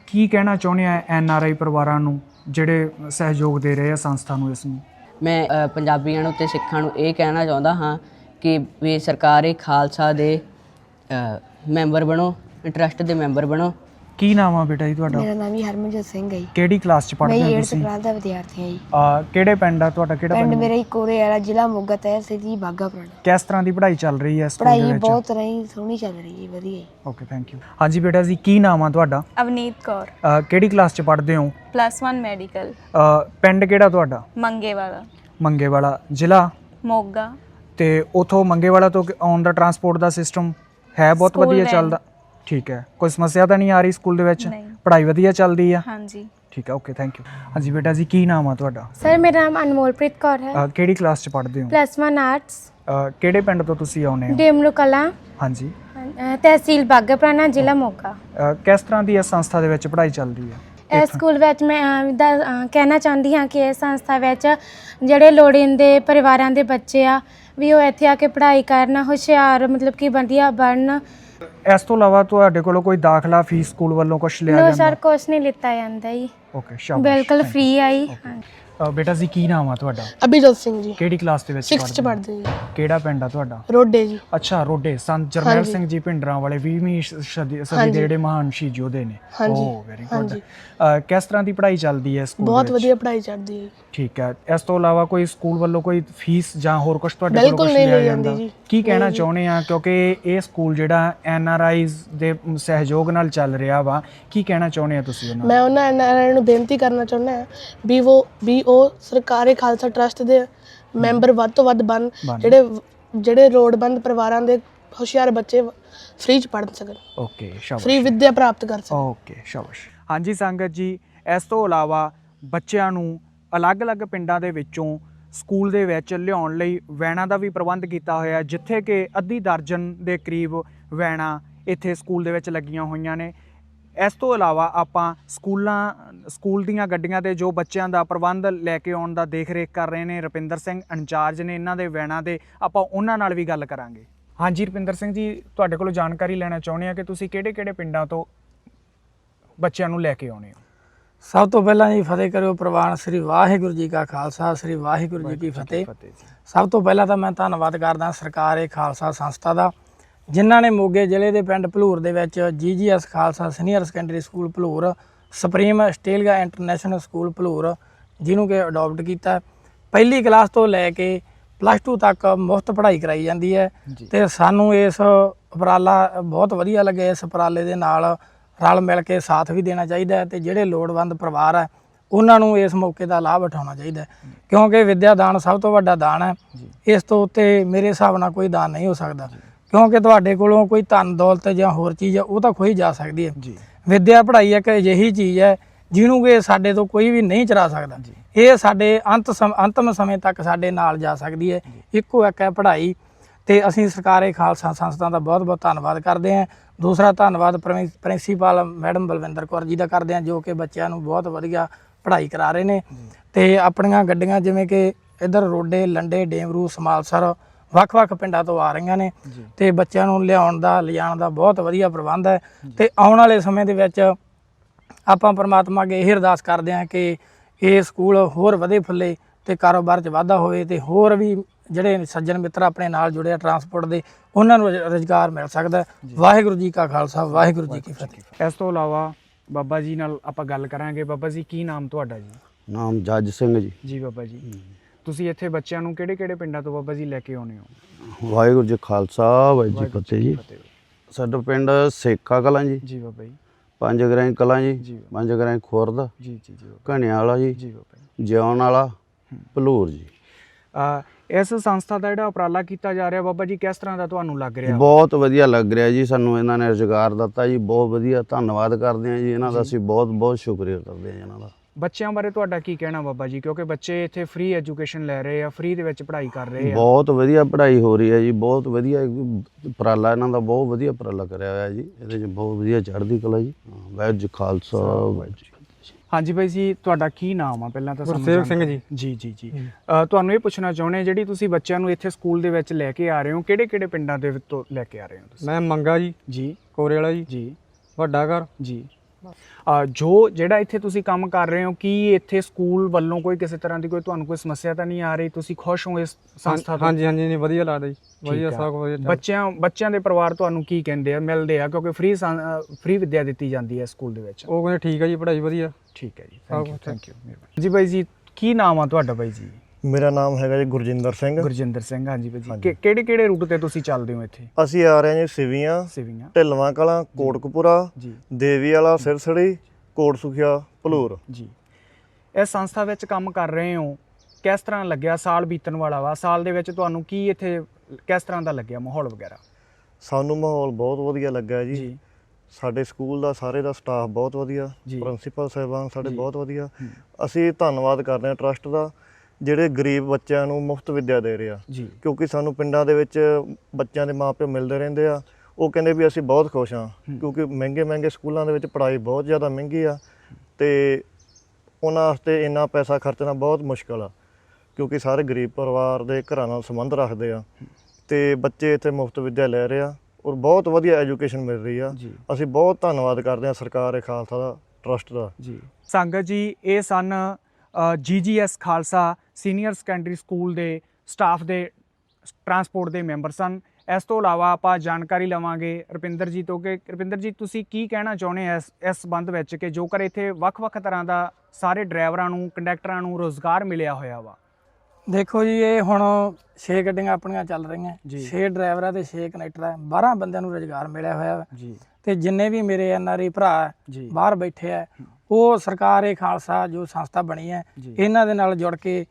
ਕੀ ਕਹਿਣਾ ਚਾਹੁੰਦੇ ਆ ਐਨ ਆਰ ਆਈ ਪਰਿਵਾਰਾਂ ਨੂੰ ਜਿਹੜੇ ਸਹਿਯੋਗ ਦੇ ਰਹੇ ਆ ਸੰਸਥਾ ਨੂੰ ਇਸ ਨੂੰ? ਮੈਂ ਅ, ਪੰਜਾਬੀਆਂ ਨੂੰ ਤੇ ਸਿੱਖਾਂ ਨੂੰ ਇਹ ਕਹਿਣਾ ਚਾਹੁੰਦਾ ਹਾਂ ਕਿ ਵੀ ਸਰਕਾਰੀ ਖਾਲਸਾ ਦੇ ਮੈਂਬਰ ਬਣੋ ਇੰਟਰਸਟ ਦੇ ਮੈਂਬਰ ਬਣੋ। ਕੀ ਨਾਮ ਆ ਬੇਟਾ ਜੀ ਤੁਹਾਡਾ? ਮੇਰਾ ਨਾਮ ਹੀ ਹਰਮਨਜੋਤ ਸਿੰਘ ਹੈ ਜੀ। ਕਿਹੜੀ ਕਲਾਸ 'ਚ ਮੈਂ ਪੜ੍ਹਦੇ ਹੋ 8th ਤੁਸੀਂ? ਕਲਾਸ ਦਾ ਵਿਦਿਆਰਥੀ ਹਾਂ ਜੀ। ਆ ਕਿਹੜੇ ਪਿੰਡ ਆ ਤੁਹਾਡਾ? ਕਿਹੜਾ ਪਿੰਡ ਮੇਰਾ ਹੀ ਕੋਰੇ ਵਾਲਾ ਜ਼ਿਲ੍ਹਾ ਮੋਗਾ ਤਹਿਸੀਲ ਸਿਟੀ ਬਾਗਾ ਪੁਰਾਣਾ ਕਿਸ ਤਰ੍ਹਾਂ ਦੀ ਪੜ੍ਹਾਈ ਚੱਲ ਰਹੀ ਹੈ ਸਕੂਲ ਦੇ ਪੜ੍ਹਾਈ ਵਿੱਚ? ਬਹੁਤ ਰਹੀ ਸੋਹਣੀ ਚੱਲ ਰਹੀ ਹੈ ਵਧੀਆ ਜੀ। ਓਕੇ ਥੈਂਕ ਯੂ ਹਾਂਜੀ ਬੇਟਾ ਜੀ ਕੀ ਨਾਮ ਆ ਤੁਹਾਡਾ? ਅਵਨੀਤ ਕੌਰ। ਕਿਹੜੀ ਕਲਾਸ 'ਚ ਪੜ੍ਹਦੇ ਹੋ? ਪਲੱਸ 1 ਮੈਡੀਕਲ ਪਿੰਡ ਕਿਹੜਾ ਤੁਹਾਡਾ? ਮੰਗੇਵਾਲਾ। ਮੰਗੇਵਾਲਾ ਜ਼ਿਲ੍ਹਾ? ਮੋਗਾ। ਤੇ ਉਥੋਂ ਮੰਗੇਵਾਲਾ ਤੋਂ ਆਉਣ ਦਾ ਟਰਾਂਸਪੋਰਟ ਦਾ ਸਿਸਟਮ ਹੈ ਬਹੁਤ ਵਧੀਆ van। ਚੱਲਦਾ। ਠੀਕ ਹੈ। ਕੋਈ ਸਮੱਸਿਆ ਤਾਂ ਨਹੀਂ ਆ ਰਹੀ ਸਕੂਲ ਦੇ ਵਿੱਚ? ਨਹੀਂ। ਪੜ੍ਹਾਈ ਵਧੀਆ ਚੱਲਦੀ ਆ? ਹਾਂਜੀ। ਠੀਕ ਹੈ ਓਕੇ ਥੈਂਕ ਯੂ ਹਾਂਜੀ ਬੇਟਾ ਜੀ ਕੀ ਨਾਮ ਆ ਤੁਹਾਡਾ? ਸਰ ਮੇਰਾ ਨਾਮ ਅਨਮੋਲਪ੍ਰੀਤ ਕੌਰ ਹੈ। ਕਿਹੜੀ ਕਲਾਸ 'ਚ ਪੜ੍ਹਦੇ ਹੋ? ਪਲੱਸ 1 ਆਰਟਸ ਕਿਹੜੇ ਪਿੰਡ ਤੋਂ ਤੁਸੀਂ ਆਉਨੇ ਹੋ? ਡੇਮਲੂ ਕਲਾਂ। ਹਾਂਜੀ। ਅ, ਤਹਿਸੀਲ ਬਾਗਾਪੁਰਾਣਾ ਜ਼ਿਲ੍ਹਾ ਮੋਗਾ। ਕਿਸ ਤਰ੍ਹਾਂ ਦੀ ਇਸ ਸੰਸਥਾ ਦੇ ਵਿੱਚ ਪੜ੍ਹਾਈ ਚੱਲਦੀ ਹੈ? ਇਸ ਸਕੂਲ ਵਿੱਚ ਮੈਂ ਅ, ਦਾ ਅ, ਕਹਿਣਾ ਚਾਹੁੰਦੀ ਹਾਂ ਕਿ ਇਸ ਸੰਸਥਾ ਵਿੱਚ ਜਿਹੜੇ ਲੋੜੀਂਦੇ ਪਰਿਵਾਰਾਂ ਦੇ ਬੱਚੇ ਆ ਵੀ ਉਹ ਇੱਥੇ ਆ ਕੇ ਪੜ੍ਹਾਈ ਕਰਨ ਹੁਸ਼ਿਆਰ ਮਤਲਬ ਕਿ ਵਧੀਆ ਬਣਨ ਇਸ ਤੋਂ ਇਲਾਵਾ ਤੁਹਾਡੇ ਕੋਲੋਂ ਕੋਈ ਦਾਖਲਾ ਫੀਸ ਸਕੂਲ ਵੱਲੋਂ ਕੁਝ ਲਿਆ ਨੋ ਜਾਂਦਾ? ਸਰ ਕੁਛ ਨਹੀਂ ਲਿੱਤਾ ਜਾਂਦਾ ਜੀ। ਓਕੇ ਸ਼ਾਬਾਸ਼ ਬਿਲਕੁਲ ਫ੍ਰੀ ਆਈ ਅ, ਬੇਟਾ ਜੀ ਕੀ ਨਾਮ ਆ ਤੁਹਾਡਾ ਅਭਿਜੋਤ ਸਿੰਘ ਜੀ ਕਿਹੜੀ ਕਲਾਸ ਦੇ ਵਿੱਚ 6th ਚ ਪੜ੍ਹਦੇ ਪੜ੍ਹਦੇ ਜੀ ਹੋ? ਕਿਹੜਾ ਪਿੰਡ ਆ ਤੁਹਾਡਾ ਰੋਡੇ ਜੀ ਅੱਛਾ ਰੋਡੇ ਸੰਤ ਜਰਨੈਲ ਹਾਂਜੀ। ਸਿੰਘ ਜੀ ਭਿੰਡਰਾਂ ਵਾਲੇ 20ਵੀਂ ਸ਼- ਸਦੀ ਸਦੀ ਹਾਂਜੀ। ਦੇ ਜਿਹੜੇ ਮਹਾਨ ਸ਼ਹੀਦ ਯੋਧੇ ਨੇ ਹਾਂਜੀ। ਵੈਰੀ ਗੁੱਡ ਹਾਂਜੀ। ਕਿਸ ਤਰ੍ਹਾਂ ਦੀ ਪੜ੍ਹਾਈ ਚੱਲਦੀ ਹੈ ਸਕੂਲ ਬਹੁਤ ਵਿੱਚ ਵਧੀਆ ਪੜ੍ਹਾਈ ਚੱਲਦੀ ਹੈ ਠੀਕ ਹੈ ਇਸ ਤੋਂ ਇਲਾਵਾ ਕੋਈ ਸਕੂਲ ਵੱਲੋਂ ਕੋਈ ਫੀਸ ਜਾਂ ਹੋਰ ਕੁਝ ਤੁਹਾਡੇ ਕੋਲ ਬਿਲਕੁਲ ਕੁਝ ਨਹੀਂ ਲਿਆ ਲਈ ਜਾਂਦਾ ਜਾਂਦੀ ਜੀ। ਕੀ ਕਹਿਣਾ ਨਹੀਂ ਜੀ। ਚਾਹੁੰਦੇ ਆ ਕਿਉਂਕਿ ਇਹ ਸਕੂਲ ਜਿਹੜਾ ਐਨ ਆਰ ਆਈਜ਼ ਦੇ ਸਹਿਯੋਗ ਨਾਲ ਚੱਲ ਰਿਹਾ ਵਾ ਕੀ ਕਹਿਣਾ ਚਾਹੁੰਦੇ ਆ ਤੁਸੀਂ ਉਹਨਾਂ ਮੈਂ ਉਹਨਾਂ ਐਨਆਰਆਈ ਨੂੰ ਬੇਨਤੀ ਕਰਨਾ ਚਾਹੁੰਦਾ ਹਾਂ ਵੀ ਉਹ ਵੀ ਉਹ ਸਰਕਾਰੀ ਖਾਲਸਾ ਟਰਸਟ ਦੇ ਮੈਂਬਰ ਵੱਧ ਤੋਂ ਵੱਧ ਬਣ ਬਣ। ਜਿਹੜੇ ਜਿਹੜੇ ਲੋੜਵੰਦ ਪਰਿਵਾਰਾਂ ਦੇ ਹੁਸ਼ਿਆਰ ਬੱਚੇ ਫ੍ਰੀ ਚ ਪੜ੍ਹ ਸਕਣ। ਓਕੇ ਸ਼ਾਬਾਸ਼। ਫ੍ਰੀ ਵਿੱਦਿਆ ਪ੍ਰਾਪਤ ਕਰ ਸਕਣ। ਓਕੇ ਸ਼ਾਬਾਸ਼। ਹਾਂਜੀ ਸੰਗਤ ਜੀ ਇਸ ਤੋਂ ਇਲਾਵਾ ਬੱਚਿਆਂ ਨੂੰ ਅਲੱਗ-ਅਲੱਗ ਪਿੰਡਾਂ ਦੇ ਵਿੱਚੋਂ ਸਕੂਲ ਦੇ ਵਿੱਚ ਲਿਆਉਣ ਲਈ ਵੈਨਾਂ ਦਾ ਵੀ ਪ੍ਰਬੰਧ ਕੀਤਾ ਹੋਇਆ ਜਿੱਥੇ ਕਿ ਅੱਧੀ ਦਰਜਨ ਦੇ ਕਰੀਬ ਵੈਨਾਂ ਇੱਥੇ ਸਕੂਲ ਦੇ ਵਿੱਚ ਲੱਗੀਆਂ ਹੋਈਆਂ ਨੇ। ਇਸ ਤੋਂ ਇਲਾਵਾ ਆਪਾਂ ਸਕੂਲਾਂ ਸਕੂਲ ਦੀਆਂ ਗੱਡੀਆਂ ਤੇ ਜੋ ਬੱਚਿਆਂ ਦਾ ਪ੍ਰਬੰਧ ਲੈ ਕੇ ਆਉਣ ਦਾ ਦੇਖ-ਰੇਖ ਕਰ ਰਹੇ ਨੇ ਰੁਪਿੰਦਰ ਸਿੰਘ ਇੰਚਾਰਜ ਨੇ ਇਹਨਾਂ ਦੇ ਵੈਨਾਂ ਦੇ ਆਪਾਂ ਉਹਨਾਂ ਨਾਲ ਵੀ ਗੱਲ ਕਰਾਂਗੇ। ਹਾਂਜੀ ਰੁਪਿੰਦਰ ਸਿੰਘ ਜੀ ਤੁਹਾਡੇ ਕੋਲੋਂ ਜਾਣਕਾਰੀ ਲੈਣਾ ਚਾਹੁੰਦੇ ਆ ਕਿ ਤੁਸੀਂ ਕਿਹੜੇ-ਕਿਹੜੇ ਪਿੰਡਾਂ ਤੋਂ ਬੱਚਿਆਂ ਨੂੰ ਲੈ ਕੇ ਆਉਣੇ ਹੋ? ਸਭ ਤੋਂ ਪਹਿਲਾਂ ਜੀ ਫਤਿਹ ਕਰਿਓ ਪ੍ਰਵਾਨ ਸ੍ਰੀ ਵਾਹਿਗੁਰੂ ਜੀ ਕਾ ਖਾਲਸਾ ਸ੍ਰੀ ਵਾਹਿਗੁਰੂ ਜੀ ਕੀ ਫਤਿਹ। ਸਭ ਤੋਂ ਪਹਿਲਾਂ ਤਾਂ ਮੈਂ ਧੰਨਵਾਦ ਕਰਦਾ ਸਰਕਾਰ ਏ ਖਾਲਸਾ ਸੰਸਥਾ ਦਾ ਜਿਨ੍ਹਾਂ ਨੇ ਮੋਗੇ ਜ਼ਿਲ੍ਹੇ ਦੇ ਪਿੰਡ ਭਲੂਰ ਦੇ ਵਿੱਚ GGS Khalsa senior secondary school Bhalur supreme Australia international school Bhalur ਜਿਹਨੂੰ ਕਿ ਅਡਾਪਟ ਕੀਤਾ। ਪਹਿਲੀ ਕਲਾਸ ਤੋਂ ਲੈ ਕੇ ਪਲੱਸ 2 ਤੱਕ ਮੁਫਤ ਪੜ੍ਹਾਈ ਕਰਾਈ ਜਾਂਦੀ ਹੈ ਤੇ ਸਾਨੂੰ ਇਸ ਉਪਰਾਲਾ ਬਹੁਤ ਵਧੀਆ ਲੱਗਿਆ। ਇਸ ਉਪਰਾਲੇ ਦੇ ਨਾਲ ਰਲ ਮਿਲ ਕੇ ਸਾਥ ਵੀ ਦੇਣਾ ਚਾਹੀਦਾ ਹੈ ਤੇ ਜਿਹੜੇ ਲੋੜਵੰਦ ਪਰਿਵਾਰ ਹੈ ਉਹਨਾਂ ਨੂੰ ਇਸ ਮੌਕੇ ਦਾ ਲਾਭ ਉਠਾਉਣਾ ਚਾਹੀਦਾ ਹੈ। ਕਿਉਂਕਿ ਵਿਦਿਆ ਦਾਨ ਸਭ ਤੋਂ ਵੱਡਾ ਦਾਨ ਹੈ। ਇਸ ਤੋਂ ਉੱਤੇ ਮੇਰੇ ਹਿਸਾਬ ਨਾਲ ਕੋਈ ਦਾਨ ਨਹੀਂ ਹੋ ਸਕਦਾ। ਕਿਉਂਕਿ ਤੁਹਾਡੇ ਕੋਲੋਂ ਕੋਈ ਧਨ ਦੌਲਤ ਜਾਂ ਹੋਰ ਚੀਜ਼ ਹੈ ਉਹ ਤਾਂ ਖੋਈ ਜਾ ਸਕਦੀ ਹੈ। ਜੀ। ਵਿਦਿਆ ਪੜ੍ਹਾਈ ਇੱਕ ਅਜਿਹੀ ਚੀਜ਼ ਹੈ ਜਿਹਨੂੰ ਕਿ ਸਾਡੇ ਤੋਂ ਕੋਈ ਵੀ ਨਹੀਂ ਚਰਾ ਸਕਦਾ। ਇਹ ਸਾਡੇ ਅੰਤ ਸਮ- ਅੰਤਮ ਸਮੇਂ ਤੱਕ ਸਾਡੇ ਨਾਲ ਜਾ ਸਕਦੀ ਹੈ। ਇੱਕੋ ਇੱਕ ਹੈ ਪੜ੍ਹਾਈ। ਤੇ ਅਸੀਂ ਸਰਕਾਰੀ ਖਾਲਸਾ ਸੰਸਥਾ ਦਾ ਬਹੁਤ ਬਹੁਤ ਧੰਨਵਾਦ ਕਰਦੇ ਹਾਂ। ਦੂਸਰਾ ਧੰਨਵਾਦ prin- principal madam Balwinder Kaur ji ਦਾ ਕਰਦੇ ਹਾਂ ਜੋ ਕਿ ਬੱਚਿਆਂ ਨੂੰ ਬਹੁਤ ਵਧੀਆ ਪੜ੍ਹਾਈ ਕਰਾ ਰਹੇ ਨੇ। ਤੇ ਆਪਣੀਆਂ ਗੱਡੀਆਂ ਜਿਵੇਂ ਕਿ ਇਧਰ ਰੋਡੇ ਲੰਡੇ ਡੇਮਰੂ ਸਮਾਲਸਰ ਵੱਖ-ਵੱਖ ਪਿੰਡਾਂ ਤੋਂ ਆ ਰਹੀਆਂ ਨੇ ਤੇ ਬੱਚਿਆਂ ਨੂੰ ਲਿਆਉਣ ਦਾ ਲਿਜਾਣ ਦਾ ਬਹੁਤ ਵਧੀਆ ਪ੍ਰਬੰਧ ਹੈ। ਤੇ ਆਉਣ ਵਾਲੇ ਸਮੇਂ ਦੇ ਵਿੱਚ ਆਪਾਂ ਪਰਮਾਤਮਾ ਅੱਗੇ ਇਹ ਅਰਦਾਸ ਕਰਦੇ ਹਾਂ ਕਿ ਇਹ ਸਕੂਲ ਹੋਰ ਵਧੇ ਫੁੱਲੇ ਤੇ ਕਾਰੋਬਾਰ 'ਚ ਵਾਧਾ ਹੋਵੇ ਤੇ ਹੋਰ ਵੀ ਜਿਹੜੇ ਸੱਜਣ ਮਿੱਤਰ ਆਪਣੇ ਨਾਲ ਜੁੜੇ ਆ ਟਰਾਂਸਪੋਰਟ ਦੇ ਉਹਨਾਂ ਨੂੰ ਰੋਜ਼ਗਾਰ ਮਿਲ ਸਕਦਾ। ਵਾਹਿਗੁਰੂ ਜੀ ਕਾ ਖਾਲਸਾ ਵਾਹਿਗੁਰੂ ਜੀ ਕੀ ਫਤਿਹ। ਇਸ ਤੋਂ ਇਲਾਵਾ ਬਾਬਾ ਜੀ ਨਾਲ ਆਪਾਂ ਗੱਲ ਕਰਾਂਗੇ। ਬਾਬਾ ਜੀ ਕੀ ਨਾਮ ਤੁਹਾਡਾ ਜੀ? ਨਾਮ ਜੱਜ ਸਿੰਘ ਜੀ। ਜੀ ਬਾਬਾ ਜੀ। ਤੁਸੀਂ ਇੱਥੇ ਬੱਚਿਆਂ ਨੂੰ ਕਿਹੜੇ-ਕਿਹੜੇ ਪਿੰਡਾਂ ਤੋਂ ਬਾਬਾ ਜੀ ਲੈ ਕੇ ਆਉਣੇ ਹੋ? ਵਾਹਿਗੁਰੂ ਜੀ ਖਾਲਸਾ ਵਾਹਿਗੁਰੂ ਜੀ ਫਤਿਹ ਜੀ। ਸਾਡਾ ਪਿੰਡ ਸੇਖਾ ਕਲਾਂ ਜੀ। ਜੀ ਬਾਬਾ ਜੀ। ਪੰਜ ਗਰਾਂ ਕਲਾਂ ਜੀ ਜੀ। ਪੰਜ ਗਰਾਂ ਖੁਰਦ ਜੀ ਜੀ ਜੀ ਘਣਿਆਂ ਵਾਲਾ ਜੀ ਜੀ ਬਾਬਾ ਜੀ। ਜਿਉਣ ਵਾਲਾ ਭਲੂਰ ਜੀ। ਅ, ਇਸ ਸੰਸਥਾ ਦਾ ਜਿਹੜਾ ਉਪਰਾਲਾ ਕੀਤਾ ਜਾ ਰਿਹਾ ਬਾਬਾ ਜੀ ਕਿਸ ਤਰ੍ਹਾਂ ਦਾ ਤੁਹਾਨੂੰ ਲੱਗ ਰਿਹਾ? ਬਹੁਤ ਵਧੀਆ ਲੱਗ ਰਿਹਾ ਜੀ ਸਾਨੂੰ ਇਹਨਾਂ ਨੇ ਰੁਜ਼ਗਾਰ ਦਿੱਤਾ ਜੀ ਬਹੁਤ ਵਧੀਆ ਧੰਨਵਾਦ ਕਰਦੇ ਹਾਂ ਜੀ ਇਹਨਾਂ ਦਾ ਅਸੀਂ ਬਹੁਤ ਬਹੁਤ ਸ਼ੁਕਰੀਆ ਕਰਦੇ ਹਾਂ ਜੀ ਇਹਨਾਂ ਦਾ। ਬੱਚਿਆਂ ਬਾਰੇ ਤੁਹਾਡਾ ਕੀ ਕਹਿਣਾ ਬਾਬਾ ਜੀ? ਕਿਉਂਕਿ ਬੱਚੇ ਇੱਥੇ ਫ੍ਰੀ ਐਜੂਕੇਸ਼ਨ ਲੈ ਰਹੇ ਆ ਫ੍ਰੀ ਦੇ ਵਿੱਚ ਪੜ੍ਹਾਈ ਕਰ ਰਹੇ ਆ। ਬਹੁਤ ਵਧੀਆ ਪੜ੍ਹਾਈ ਹੋ ਰਹੀ ਹੈ ਜੀ ਬਹੁਤ ਵਧੀਆ ਉਪਰਾਲਾ ਇਹਨਾਂ ਦਾ ਬਹੁਤ ਵਧੀਆ ਉਪਰਾਲਾ ਕਰਿਆ ਹੋਇਆ ਜੀ ਇਹਦੇ 'ਚ ਬਹੁਤ ਵਧੀਆ ਚੜ੍ਹਦੀ ਕਲਾ ਜੀ। ਵਾਹਿਗੁਰੂ ਜੀ ਖਾਲਸਾ ਵਾਹਿਗੁਰੂ ਜੀ। ਹਾਂਜੀ ਬਾਈ ਜੀ ਤੁਹਾਡਾ ਕੀ ਨਾਮ ਆ? ਪਹਿਲਾਂ ਤਾਂ ਗੁਰਸੇਵਕ ਸਿੰਘ ਜੀ। ਜੀ ਜੀ ਅ, ਤੁਹਾਨੂੰ ਇਹ ਪੁੱਛਣਾ ਚਾਹੁੰਦੇ ਜਿਹੜੀ ਤੁਸੀਂ ਬੱਚਿਆਂ ਨੂੰ ਇੱਥੇ ਸਕੂਲ ਦੇ ਵਿੱਚ ਲੈ ਕੇ ਆ ਰਹੇ ਹੋ ਕਿਹੜੇ ਕਿਹੜੇ ਪਿੰਡਾਂ ਦੇ ਵਿੱਚੋਂ ਲੈ ਕੇ ਆ ਰਹੇ ਹੋ ਤੁਸੀਂ? ਮੈਂ ਮੰਗਾ ਜੀ। ਜੀ। ਕੋਰੇ ਵਾਲਾ ਜੀ। ਜੀ। ਵੱਡਾ ਘਰ। ਜੀ। ਜੋ ਜਿਹੜਾ ਇੱਥੇ ਤੁਸੀਂ ਕੰਮ ਕਰ ਰਹੇ ਹੋ ਕੀ ਇੱਥੇ ਸਕੂਲ ਵੱਲੋਂ ਕੋਈ ਕਿਸੇ ਤਰ੍ਹਾਂ ਦੀ ਕੋਈ ਤੁਹਾਨੂੰ ਕੋਈ ਸਮੱਸਿਆ ਤਾਂ ਨਹੀਂ ਆ ਰਹੀ? ਤੁਸੀਂ ਖੁਸ਼ ਹੋ ਇਸ ਸੰਸਥਾ ਤੋਂ? ਹਾਂਜੀ ਹਾਂਜੀ ਨਹੀਂ ਵਧੀਆ ਲੱਗਦਾ ਜੀ। ਵਧੀਆ। ਸਭ ਵਧੀਆ ਬੱਚਿਆਂ ਬੱਚਿਆਂ ਦੇ ਪਰਿਵਾਰ ਤੁਹਾਨੂੰ ਕੀ ਕਹਿੰਦੇ ਆ ਮਿਲਦੇ ਆ ਕਿਉਂਕਿ ਫ੍ਰੀ ਫ੍ਰੀ ਵਿੱਦਿਆ ਦਿੱਤੀ ਜਾਂਦੀ ਹੈ ਸਕੂਲ ਦੇ ਵਿੱਚ। ਉਹ ਕਹਿੰਦੇ ਠੀਕ ਹੈ ਜੀ ਪੜ੍ਹਾਈ ਵਧੀਆ। ਠੀਕ ਹੈ ਜੀ ਥੈਂਕ ਯੂ। ਥੈਂਕ ਯੂ ਜੀ ਬਾਈ ਜੀ ਕੀ ਨਾਮ ਆ ਤੁਹਾਡਾ ਬਾਈ ਜੀ? ਮੇਰਾ ਨਾਮ ਹੈਗਾ ਜੀ ਗੁਰਜਿੰਦਰ ਸਿੰਘ। ਗੁਰਜਿੰਦਰ ਸਿੰਘ ਹਾਂਜੀ ਬਾਈ ਜੀ ਕਿਹੜੇ ਕਿਹੜੇ ਰੂਟ ਤੇ ਤੁਸੀਂ ਚੱਲਦੇ ਹੋ ਇੱਥੇ? ਅਸੀਂ ਆ ਰਹੇ ਹਾਂ ਜੀ ਸਿਵੀਆਂ ਸਿਵੀਆਂ। ਢਿਲਵਾਂ ਕਲਾਂ ਕੋਟਕਪੂਰਾ ਜੀ। ਦੇਵੀ ਵਾਲਾ ਸਿਰਸੜੀ ਕੋਟ ਸੁਖਿਆ ਭਲੂਰ। ਜੀ। ਇਸ ਸੰਸਥਾ ਵਿੱਚ ਕੰਮ ਕਰ ਰਹੇ ਹੋ। ਕਿਸ ਤਰ੍ਹਾਂ ਲੱਗਿਆ ਸਾਲ ਬੀਤਣ ਵਾਲਾ ਵਾ? ਸਾਲ ਦੇ ਵਿੱਚ ਤੁਹਾਨੂੰ ਕੀ ਇੱਥੇ ਕਿਸ ਤਰ੍ਹਾਂ ਦਾ ਲੱਗਿਆ ਮਾਹੌਲ ਵਗੈਰਾ? ਸਾਨੂੰ ਮਾਹੌਲ ਬਹੁਤ ਵਧੀਆ ਲੱਗਾ ਜੀ। ਜੀ। ਸਾਡੇ ਸਕੂਲ ਦਾ ਸਾਰੇ ਦਾ ਸਟਾਫ ਬਹੁਤ ਵਧੀਆ। ਪ੍ਰਿੰਸੀਪਲ ਸਾਹਿਬਾਨ ਸਾਡੇ। ਬਹੁਤ ਵਧੀਆ। ਅਸੀਂ ਧੰਨਵਾਦ ਕਰਦੇ ਹਾਂ ਟਰਸਟ ਦਾ। ਜਿਹੜੇ ਗਰੀਬ ਬੱਚਿਆਂ ਨੂੰ ਮੁਫਤ ਵਿੱਦਿਆ ਦੇ ਰਿਹਾ ਜੀ। ਕਿਉਂਕਿ ਸਾਨੂੰ ਪਿੰਡਾਂ ਦੇ ਵਿੱਚ ਬੱਚਿਆਂ ਦੇ ਮਾਪੇ ਮਿਲਦੇ ਰਹਿੰਦੇ ਆ। ਉਹ ਕਹਿੰਦੇ ਵੀ ਅਸੀਂ ਬਹੁਤ ਖੁਸ਼ ਹਾਂ ਕਿਉਂਕਿ ਮਹਿੰਗੇ ਮਹਿੰਗੇ ਸਕੂਲਾਂ ਦੇ ਵਿੱਚ ਪੜ੍ਹਾਈ ਬਹੁਤ ਜ਼ਿਆਦਾ ਮਹਿੰਗੀ ਆ ਤੇ ਉਹਨਾਂ ਵਾਸਤੇ ਇੰਨਾ ਪੈਸਾ ਖਰਚਣਾ ਬਹੁਤ ਮੁਸ਼ਕਲ ਆ ਕਿਉਂਕਿ ਸਾਰੇ ਗਰੀਬ ਪਰਿਵਾਰ ਦੇ ਘਰਾਂ ਨਾਲ ਸੰਬੰਧ ਰੱਖਦੇ ਆ ਤੇ ਬੱਚੇ ਇੱਥੇ ਮੁਫਤ ਵਿੱਦਿਆ ਲੈ ਰਹੇ ਆ ਔਰ ਬਹੁਤ ਵਧੀਆ ਐਜੂਕੇਸ਼ਨ ਮਿਲ ਰਹੀ ਆ। ਅਸੀਂ ਬਹੁਤ ਧੰਨਵਾਦ ਕਰਦੇ ਹਾਂ ਸਰਕਾਰ ਏ ਖਾਲਸਾ ਦਾ ਟਰਸਟ ਦਾ। ਜੀ। ਸੰਗਤ ਜੀ ਇਹ ਸਨ GGS Khalsa senior secondary school ਦੇ ਸਟਾਫ ਦੇ ਟਰਾਂਸਪੋਰਟ ਦੇ ਮੈਂਬਰ ਸਨ। ਇਸ ਤੋਂ ਇਲਾਵਾ ਆਪਾਂ ਜਾਣਕਾਰੀ ਲਵਾਂਗੇ ਰੁਪਿੰਦਰ ਜੀ ਤੋਂ ਕਿ ਰੁਪਿੰਦਰ ਜੀ ਤੁਸੀਂ ਕੀ ਕਹਿਣਾ ਚਾਹੁੰਦੇ ਇਸ ਇਸ ਸੰਬੰਧ ਵਿੱਚ ਕਿ ਜੋਕਰ ਇੱਥੇ ਵੱਖ-ਵੱਖ ਤਰ੍ਹਾਂ ਦਾ ਸਾਰੇ ਡਰਾਈਵਰਾਂ ਨੂੰ ਕੰਡਕਟਰਾਂ ਨੂੰ ਰੋਜ਼ਗਾਰ ਮਿਲਿਆ ਹੋਇਆ ਵਾ? ਦੇਖੋ ਜੀ ਇਹ ਹੁਣ 6 ਗੱਡੀਆਂ ਆਪਣੀਆਂ ਚੱਲ ਰਹੀਆਂ। ਜੀ। 6 ਡਰਾਈਵਰਾਂ ਤੇ 6 ਕਨੈਕਟਰ ਹੈ 12 ਬੰਦਿਆਂ ਨੂੰ ਰੁਜ਼ਗਾਰ ਮਿਲਿਆ ਹੋਇਆ ਜੀ। ਤੇ ਜਿੰਨੇ ਵੀ ਮੇਰੇ ਐਨਆਰਆਈ ਭਰਾ ਬਾਹਰ ਬੈਠੇ ਆ ਉਹ ਸਰਕਾਰ ਇਹ ਖਾਲਸਾ ਜੋ ਸੰਸਥਾ ਬਣੀ ਹੈ। ਇਹਨਾਂ ਦੇ ਨਾਲ ਜੁੜ ਕੇ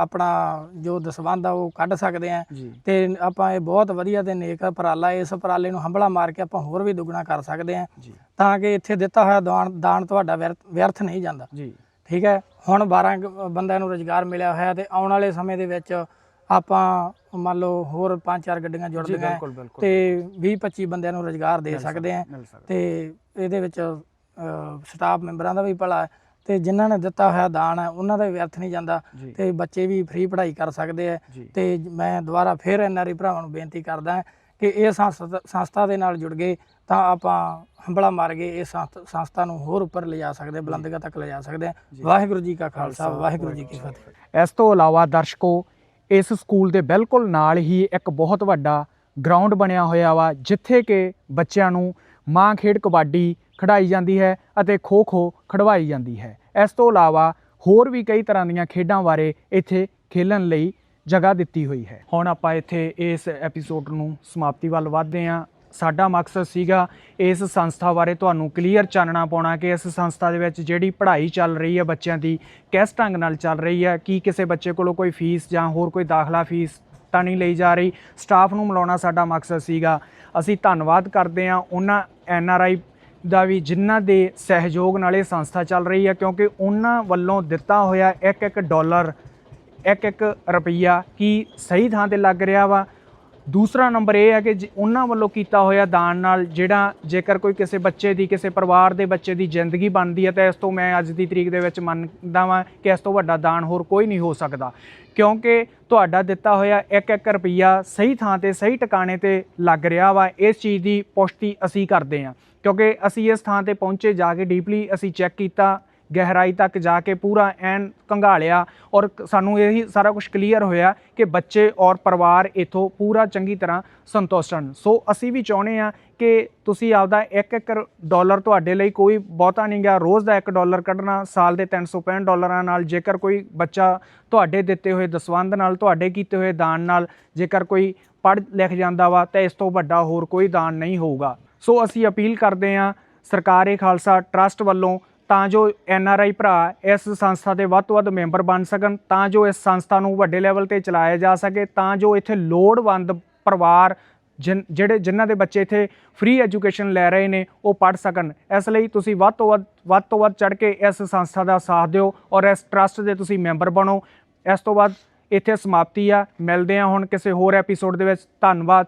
ਆਪਣਾ ਜੋ ਦਸਵੰਧ ਆ ਉਹ ਕੱਢ ਸਕਦੇ ਆ। ਤੇ ਆਪਾਂ ਇਹ ਬਹੁਤ ਵਧੀਆ ਤੇ ਨੇਕ ਉਪਰਾਲਾ ਇਸ ਉਪਰਾਲੇ ਨੂੰ ਹੰਭਲਾ ਮਾਰ ਕੇ ਆਪਾਂ ਹੋਰ ਵੀ ਦੁੱਗਣਾ ਕਰ ਸਕਦੇ ਆ। ਤਾਂ ਕਿ ਇੱਥੇ ਦਿੱਤਾ ਹੋਇਆ ਦਾਨ ਦਾਨ ਤੁਹਾਡਾ ਵਿਅਰਥ- ਨਹੀਂ ਜਾਂਦਾ। ਜੀ। ਠੀਕ ਹੈ? ਹੁਣ 12 ਕੁ ਬੰਦਿਆਂ ਨੂੰ ਰੋਜ਼ਗਾਰ ਮਿਲਿਆ ਹੋਇਆ ਤੇ ਆਉਣ ਵਾਲੇ ਸਮੇਂ ਦੇ ਵਿੱਚ ਆਪਾਂ ਮੰਨ ਲਓ ਹੋਰ 5-4 ਗੱਡੀਆਂ ਜੁੜਦੀਆਂ ਤੇ 20-25 ਬੰਦਿਆਂ ਨੂੰ ਰੋਜ਼ਗਾਰ ਦੇ ਸਕਦੇ ਆ। ਤੇ ਇਹਦੇ ਵਿੱਚ ਸਟਾਫ ਮੈਂਬਰਾਂ ਦਾ ਵੀ ਭਲਾ ਹੈ। ਤੇ ਜਿਨ੍ਹਾਂ ਨੇ ਦਿੱਤਾ ਹੋਇਆ ਦਾਨ ਹੈ ਉਹਨਾਂ ਦਾ ਵੀ ਵਿਅਰਥ ਨਹੀਂ ਜਾਂਦਾ ਤੇ ਬੱਚੇ ਵੀ ਫ੍ਰੀ ਪੜ੍ਹਾਈ ਕਰ ਸਕਦੇ ਆ। ਤੇ ਮੈਂ ਦੁਬਾਰਾ ਫਿਰ ਐਨਆਰਈ ਭਰਾਵਾਂ ਨੂੰ ਬੇਨਤੀ ਕਰਦਾ ਕਿ ਇਹ ਸੰਸਥਾ ਦੇ ਨਾਲ ਜੁੜ ਗਏ ਤਾਂ ਆਪਾਂ ਹੰਬਲਾ ਮਾਰ ਕੇ ਇਹ ਸੰਸਥ- ਨੂੰ ਹੋਰ ਉੱਪਰ ਲਿਜਾ ਸਕਦੇ ਬੁਲੰਦੀਆਂ ਤੱਕ ਲਿਜਾ ਸਕਦੇ ਵਾਹਿਗੁਰੂ ਜੀ ਕਾ ਖਾਲਸਾ ਵਾਹਿਗੁਰੂ ਜੀ ਕੀ ਫਤਿਹ। ਇਸ ਤੋਂ ਇਲਾਵਾ ਦਰਸ਼ਕੋ ਇਸ ਸਕੂਲ ਦੇ ਬਿਲਕੁਲ ਨਾਲ ਹੀ ਇੱਕ ਬਹੁਤ ਵੱਡਾ ਗਰਾਊਂਡ ਬਣਿਆ ਹੋਇਆ ਵਾ ਜਿੱਥੇ ਕਿ ਬੱਚਿਆਂ ਨੂੰ ਮਾਂ ਖੇਡ ਕਬੱਡੀ ਖਿਡਾਈ ਜਾਂਦੀ ਹੈ ਅਤੇ ਖੋ ਖੋ ਖਿਡਵਾਈ ਜਾਂਦੀ ਹੈ। ਇਸ ਤੋਂ ਇਲਾਵਾ ਹੋਰ ਵੀ ਕਈ ਤਰ੍ਹਾਂ ਦੀਆਂ ਖੇਡਾਂ ਬਾਰੇ ਇੱਥੇ ਖੇਲਣ ਲਈ ਜਗ੍ਹਾ ਦਿੱਤੀ ਹੋਈ ਹੈ। ਹੁਣ ਆਪਾਂ ਇੱਥੇ ਇਸ ਐਪੀਸੋਡ ਨੂੰ ਸਮਾਪਤੀ ਵੱਲ ਵਧਦੇ ਹਾਂ। ਸਾਡਾ ਮਕਸਦ ਸੀਗਾ ਇਸ ਸੰਸਥਾ ਬਾਰੇ ਤੁਹਾਨੂੰ ਕਲੀਅਰ ਚਾਨਣਾ ਪਾਉਣਾ ਕਿ ਇਸ ਸੰਸਥਾ ਦੇ ਵਿੱਚ ਜਿਹੜੀ ਪੜ੍ਹਾਈ ਚੱਲ ਰਹੀ ਹੈ ਬੱਚਿਆਂ ਦੀ, ਕਿਸ ਢੰਗ ਨਾਲ ਚੱਲ ਰਹੀ ਹੈ, ਕੀ ਕਿਸੇ ਬੱਚੇ ਕੋਲੋਂ ਕੋਈ ਫੀਸ ਜਾਂ ਹੋਰ ਕੋਈ ਦਾਖਲਾ ਫੀਸ ਤਾਂ ਨਹੀਂ ਲਈ ਜਾ ਰਹੀ। ਸਟਾਫ ਨੂੰ ਮਿਲਾਉਣਾ ਸਾਡਾ ਮਕਸਦ ਸੀਗਾ। ਅਸੀਂ ਧੰਨਵਾਦ ਕਰਦੇ ਹਾਂ ਉਹਨਾਂ ਐਨ ਆਰ ਆਈ ਦਾ ਵੀ ਜਿਨ੍ਹਾਂ ਦੇ ਸਹਿਯੋਗ ਨਾਲ ਇਹ ਸੰਸਥਾ ਚੱਲ ਰਹੀ ਹੈ ਕਿਉਂਕਿ ਉਹਨਾਂ ਵੱਲੋਂ ਦਿੱਤਾ ਹੋਇਆ ਇੱਕ ਇੱਕ ਡਾਲਰ, ਇੱਕ ਇੱਕ ਰੁਪਈਆ ਕੀ ਸਹੀ ਥਾਂ ਤੇ ਲੱਗ ਰਿਹਾ ਵਾ। ਦੂਸਰਾ ਨੰਬਰ ਇਹ ਹੈ ਕਿ ਜ- ਉਹਨਾਂ ਵੱਲੋਂ ਕੀਤਾ ਹੋਇਆ ਦਾਨ ਨਾਲ ਜਿਹੜਾ ਜੇਕਰ ਕੋਈ ਕਿਸੇ ਬੱਚੇ ਦੀ, ਕਿਸੇ ਪਰਿਵਾਰ ਦੇ ਬੱਚੇ ਦੀ ਜ਼ਿੰਦਗੀ ਬਣਦੀ ਹੈ, ਤਾਂ ਇਸ ਤੋਂ ਮੈਂ ਅੱਜ ਦੀ ਤਰੀਕ ਦੇ ਵਿੱਚ ਮੰਨਦਾ ਵਾਂ ਕਿ ਇਸ ਤੋਂ ਵੱਡਾ ਦਾਨ ਹੋਰ ਕੋਈ ਨਹੀਂ ਹੋ ਸਕਦਾ। ਕਿਉਂਕਿ ਤੁਹਾਡਾ ਦਿੱਤਾ ਹੋਇਆ ਇੱਕ ਇੱਕ ਰੁਪਈਆ ਸਹੀ ਥਾਂ ਤੇ, ਸਹੀ ਟਿਕਾਣੇ ਤੇ ਲੱਗ ਰਿਹਾ ਵਾ। ਇਸ ਚੀਜ਼ ਦੀ ਪੁਸ਼ਟੀ ਅਸੀਂ ਕਰਦੇ ਹਾਂ। ਕਿਉਂਕਿ ਅਸੀਂ ਇਸ ਥਾਂ ਤੇ ਪਹੁੰਚੇ ਜਾ ਕੇ ਡੀਪਲੀ ਅਸੀਂ ਚੈੱਕ ਕੀਤਾ। ਗਹਿਰਾਈ ਤੱਕ ਜਾ ਕੇ ਪੂਰਾ ਐਨ ਕੰਘਾਲਿਆ ਔਰ ਸਾਨੂੰ ਇਹੀ ਸਾਰਾ ਕੁਝ ਕਲੀਅਰ ਹੋਇਆ ਕਿ ਬੱਚੇ ਔਰ ਪਰਿਵਾਰ ਇਥੋਂ ਪੂਰਾ ਚੰਗੀ ਤਰ੍ਹਾਂ ਸੰਤੁਸ਼ਟ ਹਨ। ਸੋ ਅਸੀਂ ਵੀ ਚਾਹੁੰਦੇ ਆ ਕਿ ਤੁਸੀਂ ਆਪਦਾ ਇੱਕ ਇੱਕ ਡਾਲਰ ਤੁਹਾਡੇ ਲਈ ਕੋਈ ਬਹੁਤਾ ਨਹੀਂ ਗਿਆ ਰੋਜ਼ ਦਾ 1 ਡਾਲਰ ਕੱਢਣਾ, ਸਾਲ ਦੇ 365 ਡਾਲਰਾਂ ਨਾਲ, ਜੇਕਰ ਕੋਈ ਬੱਚਾ ਤੁਹਾਡੇ ਦਿੱਤੇ ਹੋਏ ਦਸਵੰਧ ਨਾਲ, ਤੁਹਾਡੇ ਕੀਤੇ ਹੋਏ ਦਾਨ ਨਾਲ, ਜੇਕਰ ਕੋਈ ਪੜ੍ਹ ਲਿਖ ਜਾਂਦਾ ਵਾ, ਤਾਂ ਇਸ ਤੋਂ ਵੱਡਾ ਹੋਰ ਕੋਈ ਦਾਨ ਨਹੀਂ ਹੋਊਗਾ। ਸੋ ਅਸੀਂ ਅਪੀਲ ਕਰਦੇ ਹਾਂ, ਸਰਕਾਰੇ ਖਾਲਸਾ ਟਰਸਟ ਵੱਲੋਂ ਤਾਂ ਜੋ ਐਨ ਆਰ ਆਈ ਭਰਾ ਇਸ ਸੰਸਥਾ ਦੇ ਵੱਧ ਤੋਂ ਵੱਧ ਮੈਂਬਰ ਬਣ ਸਕਣ, ਤਾਂ ਜੋ ਇਸ ਸੰਸਥਾ ਨੂੰ ਵੱਡੇ ਲੈਵਲ ਤੇ ਚਲਾਇਆ ਜਾ ਸਕੇ, ਤਾਂ ਜੋ ਇੱਥੇ ਲੋੜਵੰਦ ਪਰਿਵਾਰ ਜਿਨ, ਜਿਹੜੇ ਜਿਨ੍ਹਾਂ ਦੇ ਬੱਚੇ ਇੱਥੇ ਫ੍ਰੀ ਐਜੂਕੇਸ਼ਨ ਲੈ ਰਹੇ ਨੇ, ਉਹ ਪੜ੍ਹ ਸਕਣ। ਇਸ ਲਈ ਤੁਸੀਂ ਵੱਧ ਤੋਂ ਵੱਧ ਵੱਧ ਤੋਂ ਵੱਧ ਚੜ੍ਹ ਕੇ ਇਸ ਸੰਸਥਾ ਦਾ ਸਾਥ ਦਿਓ ਔਰ ਇਸ ਟਰਸਟ ਦੇ ਤੁਸੀਂ ਮੈਂਬਰ ਬਣੋ। ਇਸ ਤੋਂ ਬਾਅਦ ਇੱਥੇ ਸਮਾਪਤੀ ਆ। ਮਿਲਦੇ ਹਾਂ ਹੁਣ ਕਿਸੇ ਹੋਰ ਐਪੀਸੋਡ ਦੇ ਵਿੱਚ। ਧੰਨਵਾਦ।